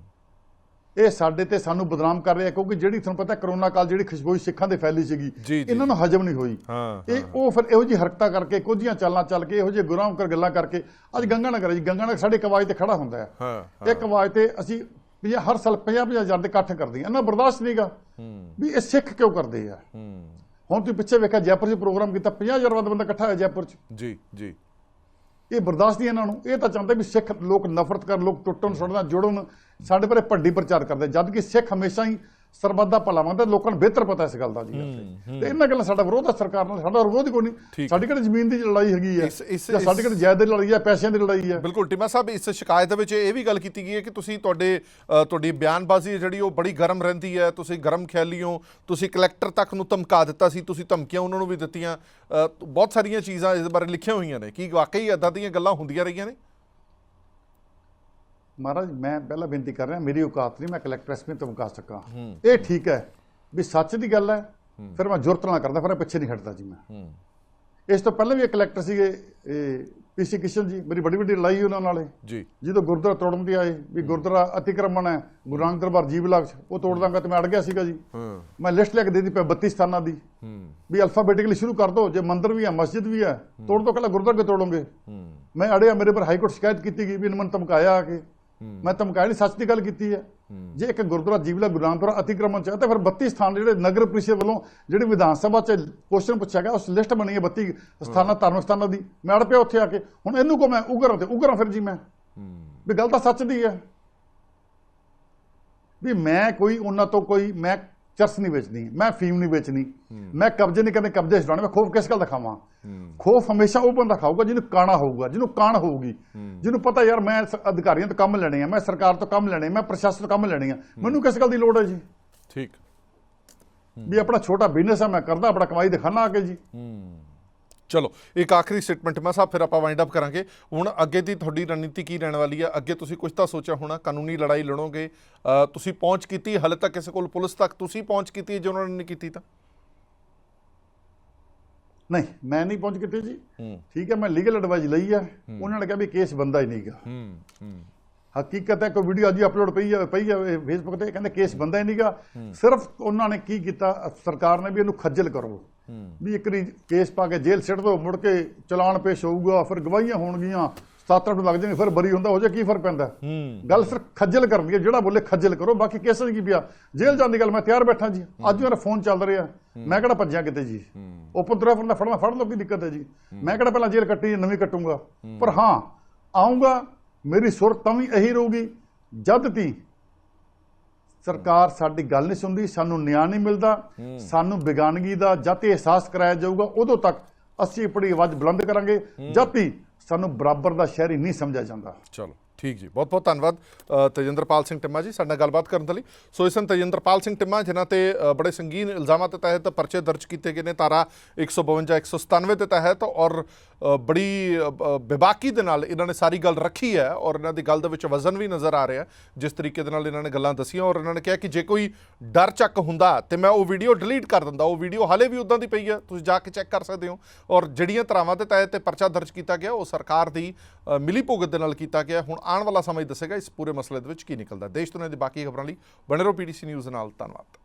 ਇਹ ਸਾਡੇ ਤੇ ਸਾਨੂੰ ਬਦਨਾਮ ਕਰ ਰਿਹਾ ਕਿਉਂਕਿ ਜਿਹੜੀ ਤੁਹਾਨੂੰ ਪਤਾ ਕਰੋਨਾ ਕਾਲ ਜਿਹੜੀ ਖੁਸ਼ਬੂ ਸਿੱਖਾਂ ਦੇ ਫੈਲੀ ਸੀਗੀ ਜੀ, ਜੀ। ਇਹਨਾਂ ਨੂੰ ਹਜਮ ਨਹੀਂ ਹੋਈ। ਇਹ ਉਹ ਫਿਰ ਇਹੋ ਜੀ ਹਰਕਤਾਂ ਕਰਕੇ ਕੁਝ ਜੀਆਂ ਚਾਲਾਂ ਚੱਲ ਕੇ ਇਹੋ ਜਿਹੇ ਗੁਨਾਹ ਕਰ ਗੱਲਾਂ ਕਰਕੇ ਅੱਜ ਗੰਗਾ ਨਗਰ ਜੀ ਗੰਗਾ ਨਗਰ ਸਾਡੇ ਕਵਾਜ ਤੇ ਖੜਾ ਹੁੰਦਾ ਹੈ। ਹਾਂ ਇੱਕ ਆਵਾਜ਼ ਤੇ ਅਸੀਂ ਪੰਜਾਹ- ਹਰ ਸਾਲ 50 50 ਹਜ਼ਾਰ ਦੇ ਇਕੱਠ ਕਰਦੇ ਹਾਂ। ਇਹਨਾਂ ਬਰਦਾਸ਼ਤ ਨਹੀਂਗਾ ਵੀ ਇਹ ਸਿੱਖ ਕਿਉਂ ਕਰਦੇ ਆ? ਹੁਣ ਤੁਸੀਂ ਪਿੱਛੇ ਵੇਖਿਆ ਜੈਪੁਰ 'ਚ ਪ੍ਰੋਗਰਾਮ ਕੀਤਾ 50 ਹਜ਼ਾਰ ਵੱਧ ਬੰਦਾ ਇਕੱਠਾ ਹੋਇਆ ਜੈਪੁਰ 'ਚ। ਜੀ ਜੀ। ਇਹ ਬਰਦਾਸ਼ਤ ਨਹੀਂ ਇਹਨਾਂ ਨੂੰ। ਇਹ ਤਾਂ ਚਾਹੁੰਦੇ ਵੀ ਸਿੱਖ ਲੋਕ ਨਫ਼ਰਤ ਕਰਨ, ਲੋਕ ਟੁੱਟਣ ਸੁੱਟਣ ਜੁੜਨ, ਸਾਡੇ ਬਾਰੇ ਭੱਡੀ ਪ੍ਰਚਾਰ ਕਰਦੇ। ਜਦ ਕਿ ਸਿੱਖ ਹਮੇਸ਼ਾ ਹੀ ਸਰਬੱਤ ਦਾ ਭਲਾ ਮੰਨਦੇ ਲੋਕਾਂ ਨੂੰ ਬਿਹਤਰ ਪਤਾ ਇਸ ਗੱਲ ਦਾ ਜੀ ਤੇ ਇਹਨਾਂ ਗੱਲਾਂ ਸਾਡਾ ਵਿਰੋਧ ਹੈ ਸਰਕਾਰ ਨਾਲ ਸਾਡਾ ਵਿਰੋਧ ਕੋਈ ਨਹੀਂ। ਸਾਡੀ ਕਿਹੜੀ ਜ਼ਮੀਨ ਦੀ ਲੜਾਈ ਹੈਗੀ ਹੈ? ਜਾਂ ਸਾਡੀ ਕਿਹੜੀ ਜਾਇਦਾਦ ਦੀ ਲੜਾਈ ਹੈ ਪੈਸਿਆਂ ਦੀ ਲੜਾਈ ਹੈ? ਬਿਲਕੁਲ ਟਿਮਾ ਸਾਹਿਬ ਇਸ ਸ਼ਿਕਾਇਤ ਦੇ ਵਿੱਚ ਇਹ ਵੀ ਗੱਲ ਕੀਤੀ ਗਈ ਹੈ ਕਿ ਤੁਸੀਂ ਤੁਹਾਡੇ ਤੁਹਾਡੀ ਬਿਆਨਬਾਜ਼ੀ ਜਿਹੜੀ ਉਹ ਬੜੀ ਗਰਮ ਰਹਿੰਦੀ ਹੈ। ਤੁਸੀਂ ਗਰਮ ਖਿਆਲੀ ਹੋ ਤੁਸੀਂ ਕਲੈਕਟਰ ਤੱਕ ਨੂੰ ਧਮਕਾ ਦਿੱਤਾ ਸੀ ਤੁਸੀਂ ਧਮਕੀਆਂ ਉਹਨਾਂ ਨੂੰ ਵੀ ਦਿੱਤੀਆਂ। ਬਹੁਤ ਸਾਰੀਆਂ ਚੀਜ਼ਾਂ ਇਸ ਬਾਰੇ ਲਿਖੀਆਂ ਹੋਈਆਂ ਨੇ। ਕੀ ਵਾਕਈ ਇਦਾਂ ਦੀਆਂ ਗੱਲਾਂ ਹੁੰਦੀਆਂ ਰਹੀਆਂ ਨੇ? ਮਹਾਰਾਜ ਮੈਂ ਪਹਿਲਾਂ ਬੇਨਤੀ ਕਰ ਰਿਹਾ ਮੇਰੀ ਔਕਾਤ ਨਹੀਂ ਮੈਂ ਕਲੈਕਟਰ ਐਸਪੀ ਨੂੰ ਧਮਕਾ ਸਕਾਂ। ਇਹ ਠੀਕ ਹੈ ਵੀ ਸੱਚ ਦੀ ਗੱਲ ਹੈ ਫਿਰ ਮੈਂ ਜੁਰਤ ਨਾਲ ਕਰਦਾ ਫਿਰ ਪਿੱਛੇ ਨਹੀਂ ਹਟਦਾ ਜੀ ਮੈਂ। ਇਸ ਤੋਂ ਪਹਿਲਾਂ ਵੀ ਇੱਕ ਕਲੈਕਟਰ ਸੀਗੇ ਇਹ ਪੀਸੀ ਕਿਸ਼ਨ ਜੀ ਮੇਰੀ ਬੜੀ ਵੱਡੀ ਲੜਾਈ ਉਹਨਾਂ ਨਾਲ। ਜੀ। ਜਦੋਂ ਗੁਰਦੁਆਰਾ ਤੋੜਨ ਤੇ ਆਏ ਵੀ ਗੁਰਦੁਆਰਾ ਅਤੀਕਰਮਣ ਹੈ ਗੁਰੂ ਦਰਬਾਰ ਜੀਵ ਲਾਗ ਉਹ ਤੋੜ ਦਾਂਗਾ ਤੇ ਮੈਂ ਅੜ ਗਿਆ ਸੀਗਾ ਜੀ। ਮੈਂ ਲਿਸਟ ਲੈ ਕੇ ਦੇ ਦਿੱਤੀ ਪਿਆ 32 ਸਥਾਨਾਂ ਦੀ। ਵੀ ਅਲਫਾਬੈਟਿਕਲੀ ਸ਼ੁਰੂ ਕਰ ਦੋ ਜੇ ਮੰਦਿਰ ਵੀ ਹੈ ਮਸਜਿਦ ਵੀ ਹੈ ਤੋੜ ਦੋ ਕੱਲਾ ਗੁਰਦੁਆਰਾ ਕੇ ਤੋੜੋਗੇ? ਮੈਂ ਅੜਿਆ ਮੇਰੇ ਪਰ ਹਾਈ ਕੋਰਟ ਸ਼ਿਕਾਇਤ ਕੀਤੀ ਗਈ ਵੀ ਇਹਨੂੰ ਮੈਨੂੰ ਧਮਕਾਇਆ ਆ ਕੇ। ਮੈਂ ਧਮਕਾਇਆ ਨਹੀਂ ਸੱਚ ਦੀ ਗੱਲ ਕੀਤੀ ਹੈ। ਜੇ ਇੱਕ ਗੁਰਦੁਆਰਾ ਜੀਵਲਾ ਗੁਰਦਾਨਪੁਰਾ ਅਤੀਕ੍ਰਮਣ ਚ ਹੈ ਤਾਂ ਫਿਰ 32 ਸਥਾਨ ਜਿਹੜੇ ਨਗਰ ਪ੍ਰੀਸ਼ਦ ਵੱਲੋਂ ਜਿਹੜੇ ਵਿਧਾਨ ਸਭਾ ਚ ਕੁਐਸਚਨ ਪੁੱਛਿਆ ਗਿਆ ਉਸ ਲਿਸਟ ਬਣੀ ਹੈ 32 ਸਥਾਨਾਂ ਧਾਰਮਿਕ ਸਥਾਨਾਂ ਦੀ। ਮੈਂ ਅੜ ਪਿਆ ਉੱਥੇ ਆ ਕੇ। ਹੁਣ ਇਹਨੂੰ ਕੋ ਮੈਂ ਉਗਰਾਂ ਤੇ ਉਗਰਾਂ ਫਿਰ ਜੀ ਮੈਂ। ਵੀ ਗੱਲ ਤਾਂ ਸੱਚ ਦੀ ਹੈ। ਵੀ ਮੈਂ ਕੋਈ ਉਹਨਾਂ ਤੋਂ ਕੋਈ ਮੈਂ ਚਰਸ ਨਹੀਂ ਵੇਚਣੀ ਮੈਂ ਫੀਮ ਨਹੀਂ ਵੇਚਣੀ ਮੈਂ ਕਬਜ਼ੇ ਨਹੀਂ ਕਰਨੇ ਕਬਜ਼ੇ ਛਡਾਉਣੇ ਮੈਂ ਖੋਫ ਕਿਸ ਗੱਲ ਦਾ ਖਾਵਾਂ? ਖੋਫ ਹਮੇਸ਼ਾ ਉਹ ਬੰਦਾ ਖਾਊਗਾ ਜਿਹਨੂੰ ਕਾਣਾ ਹੋਊਗਾ ਜਿਹਨੂੰ ਕਾਣ ਹੋਊਗੀ ਜਿਹਨੂੰ ਪਤਾ ਯਾਰ ਮੈਂ ਅਧਿਕਾਰੀਆਂ ਤੋਂ ਕੰਮ ਲੈਣੇ ਆ ਮੈਂ ਸਰਕਾਰ ਤੋਂ ਕੰਮ ਲੈਣੇ ਮੈਂ ਪ੍ਰਸ਼ਾਸਨ ਤੋਂ ਕੰਮ ਲੈਣੇ ਆ ਮੈਨੂੰ ਕਿਸ ਗੱਲ ਦੀ ਲੋੜ ਹੈ ਜੀ? ਠੀਕ। ਵੀ ਆਪਣਾ ਛੋਟਾ ਬਿਜ਼ਨਸ ਹੈ ਮੈਂ ਕਰਦਾ ਆਪਣਾ ਕਮਾਈ ਦਿਖਾਣਾ ਆ ਕੇ ਜੀ। ਚਲੋ ਇੱਕ ਆਖਰੀ ਸਟੇਟਮੈਂਟ ਮੈਂ ਸਾਹਿਬ ਫਿਰ ਆਪਾਂ ਵਾਈਂਡ ਅਪ ਕਰਾਂਗੇ। ਹੁਣ ਅੱਗੇ ਦੀ ਤੁਹਾਡੀ ਰਣਨੀਤੀ ਕੀ ਰਹਿਣ ਵਾਲੀ ਹੈ? ਅੱਗੇ ਤੁਸੀਂ ਕੁਝ ਤਾਂ ਸੋਚਿਆ ਹੋਣਾ ਕਾਨੂੰਨੀ ਲੜਾਈ ਲੜੋਗੇ ਤੁਸੀਂ ਪਹੁੰਚ ਕੀਤੀ ਹਾਲੇ ਤੱਕ ਕਿਸੇ ਕੋਲ ਪੁਲਿਸ ਤੱਕ ਤੁਸੀਂ ਪਹੁੰਚ ਕੀਤੀ ਜੇ ਉਹਨਾਂ ਨੇ ਨਹੀਂ ਕੀਤੀ ਤਾਂ? ਨਹੀਂ ਮੈਂ ਨਹੀਂ ਪਹੁੰਚ ਕਿਤੇ ਜੀ। ਠੀਕ ਹੈ ਮੈਂ ਲੀਗਲ ਐਡਵਾਈਸ ਲਈ ਆ ਉਹਨਾਂ ਨੇ ਕਿਹਾ ਵੀ ਕੇਸ ਬੰਦਾ ਹੀ ਨਹੀਂਗਾ। ਹਕੀਕਤ ਹੈ ਕੋਈ ਵੀਡੀਓ ਅੱਜ ਅਪਲੋਡ ਪਈ ਹੈ ਪਈ ਹੈ ਫੇਸਬੁੱਕ ਤੇ ਕਹਿੰਦੇ ਕੇਸ ਬੰਦਾ ਹੀ ਨਹੀਂਗਾ। ਸਿਰਫ ਉਹਨਾਂ ਨੇ ਕੀ ਕੀਤਾ? ਸਰਕਾਰ ਨੇ ਵੀ ਇਹਨੂੰ ਖੱਜਲ ਕਰੋ। ਵੀ ਇੱਕ ਰੀ ਕੇਸ ਪਾ ਕੇ ਜੇਲ੍ਹ ਸਿੱਟ ਦੋ ਮੁੜ ਕੇ ਚਲਾਨ ਪੇਸ਼ ਹੋਊਗਾ ਫਿਰ ਗਵਾਹੀਆਂ ਹੋਣਗੀਆਂ ਸੱਤ ਅੱਠ ਲੱਗ ਜਾਣਗੇ ਫਿਰ ਬਰੀ ਹੁੰਦਾ ਹੋ ਜਾ ਕੀ ਫ਼ਰਕ ਪੈਂਦਾ? ਗੱਲ ਸਿਰਫ ਖੱਜਲ ਕਰਨੀ ਹੈ ਜਿਹੜਾ ਬੋਲੇ ਖੱਜਲ ਕਰੋ ਬਾਕੀ ਕੇਸਾਂ ਕੀ ਪਿਆ? ਜੇਲ੍ਹ ਜਾਣ ਦੀ ਗੱਲ ਮੈਂ ਤਿਆਰ ਬੈਠਾ ਜੀ। ਅੱਜ ਮੇਰਾ ਫੋਨ ਚੱਲ ਰਿਹਾ। ਮੈਂ ਕਿਹੜਾ ਭੱਜਿਆ ਕਿਤੇ ਜੀ? ਓਪਨ ਤੁਰਿਆ ਫਿਰਦਾ ਫੜਨਾ ਫੜ ਲਓ ਕੀ ਦਿੱਕਤ ਹੈ ਜੀ? ਮੈਂ ਕਿਹੜਾ ਪਹਿਲਾਂ ਜੇਲ੍ਹ ਕੱਟੀ ਨਵੀਂ ਕੱਟੂੰਗਾ? ਪਰ ਹਾਂ ਆਉਂਗਾ ਮੇਰੀ ਸੁਰ ਤਾਂ ਵੀ ਇਹੀ ਰਹੂਗੀ। ਜਦ ਤੀ ਸਰਕਾਰ ਸਾਡੀ ਗੱਲ ਨਹੀਂ ਸੁਣਦੀ ਸਾਨੂੰ ਨਿਆਂ ਨਹੀਂ ਮਿਲਦਾ ਸਾਨੂੰ ਬੇਗਾਨਗੀ ਦਾ ਜਦ ਅਹਿਸਾਸ ਕਰਾਇਆ ਜਾਊਗਾ ਉਦੋਂ ਤੱਕ ਅਸੀਂ ਆਪਣੀ ਆਵਾਜ਼ ਬੁਲੰਦ ਕਰਾਂਗੇ। ਜਦ ਤੀ ਸਾਨੂੰ ਬਰਾਬਰ ਦਾ ਸ਼ਹਿਰੀ ਨਹੀਂ ਸਮਝਿਆ ਜਾਂਦਾ। ਚਲੋ। ਠੀਕ ਜੀ ਬਹੁਤ ਬਹੁਤ ਧੰਨਵਾਦ ਅ, ਤੇਜਿੰਦਰਪਾਲ ਸਿੰਘ ਟਿੰਮਾ ਜੀ ਸਾਡੇ ਨਾਲ ਗੱਲਬਾਤ ਕਰਨ ਦੇ ਲਈ। ਸੋ ਇਸ ਸਨ ਤੇਜਿੰਦਰਪਾਲ ਸਿੰਘ ਟਿੰਮਾ ਜਿਨ੍ਹਾਂ ਤੇ ਬੜੇ ਸੰਗੀਨ ਇਲਜ਼ਾਮਾਂ ਦੇ ਤਹਿਤ ਪਰਚੇ ਦਰਜ ਕੀਤੇ ਗਏ ਨੇ ਤਾਰਾ 152 197 ਦੇ ਤਹਿਤ ਔਰ ਬੜੀ ਬ- ਬੇਬਾਕੀ ਦੇ ਨਾਲ ਇਹਨਾਂ ਨੇ ਸਾਰੀ ਗੱਲ ਰੱਖੀ ਹੈ ਔਰ ਇਹਨਾਂ ਦੀ ਗੱਲ ਦੇ ਵਿੱਚ ਵਜ਼ਨ ਵੀ ਨਜ਼ਰ ਆ ਰਿਹਾ ਜਿਸ ਤਰੀਕੇ ਦੇ ਨਾਲ ਇਹਨਾਂ ਨੇ ਗੱਲਾਂ ਦਸੀਆਂ ਔਰ ਇਹਨਾਂ ਨੇ ਕਿਹਾ ਕਿ ਜੇ ਕੋਈ ਡਰ ਚੱਕ ਹੁੰਦਾ ਤੇ ਮੈਂ ਉਹ ਵੀਡੀਓ ਡਿਲੀਟ ਕਰ ਦਿੰਦਾ ਉਹ ਵੀਡੀਓ ਹਾਲੇ ਵੀ ਉਦਾਂ ਦੀ ਪਈ ਹੈ ਤੁਸੀਂ ਜਾ ਕੇ ਚੈੱਕ ਕਰ ਸਕਦੇ ਹੋ। ਔਰ ਜਿਹੜੀਆਂ ਧਰਾਵਾਂ ਦੇ ਤਹਿਤ ਪਰਚਾ ਦਰਜ ਕੀਤਾ ਗਿਆ ਉਹ ਸਰਕਾਰ ਦੀ ਮਿਲੀ ਭੁਗਤ ਦੇ ਨਾਲ ਕੀਤਾ ਗਿਆ। ਹੁਣ ਆਉਣ ਵਾਲਾ ਸਮਾਂ ਹੀ ਦੱਸੇਗਾ ਇਸ ਪੂਰੇ ਮਸਲੇ ਦੇ ਵਿੱਚ ਕੀ ਨਿਕਲਦਾ। ਦੇਸ਼ ਦੁਨੀਆ ਦੀ ਬਾਕੀ ਖਬਰਾਂ ਲਈ ਬਣੇ ਰਹੋ ਪੀਡੀਸੀ ਨਿਊਜ਼ ਨਾਲ। ਧੰਨਵਾਦ।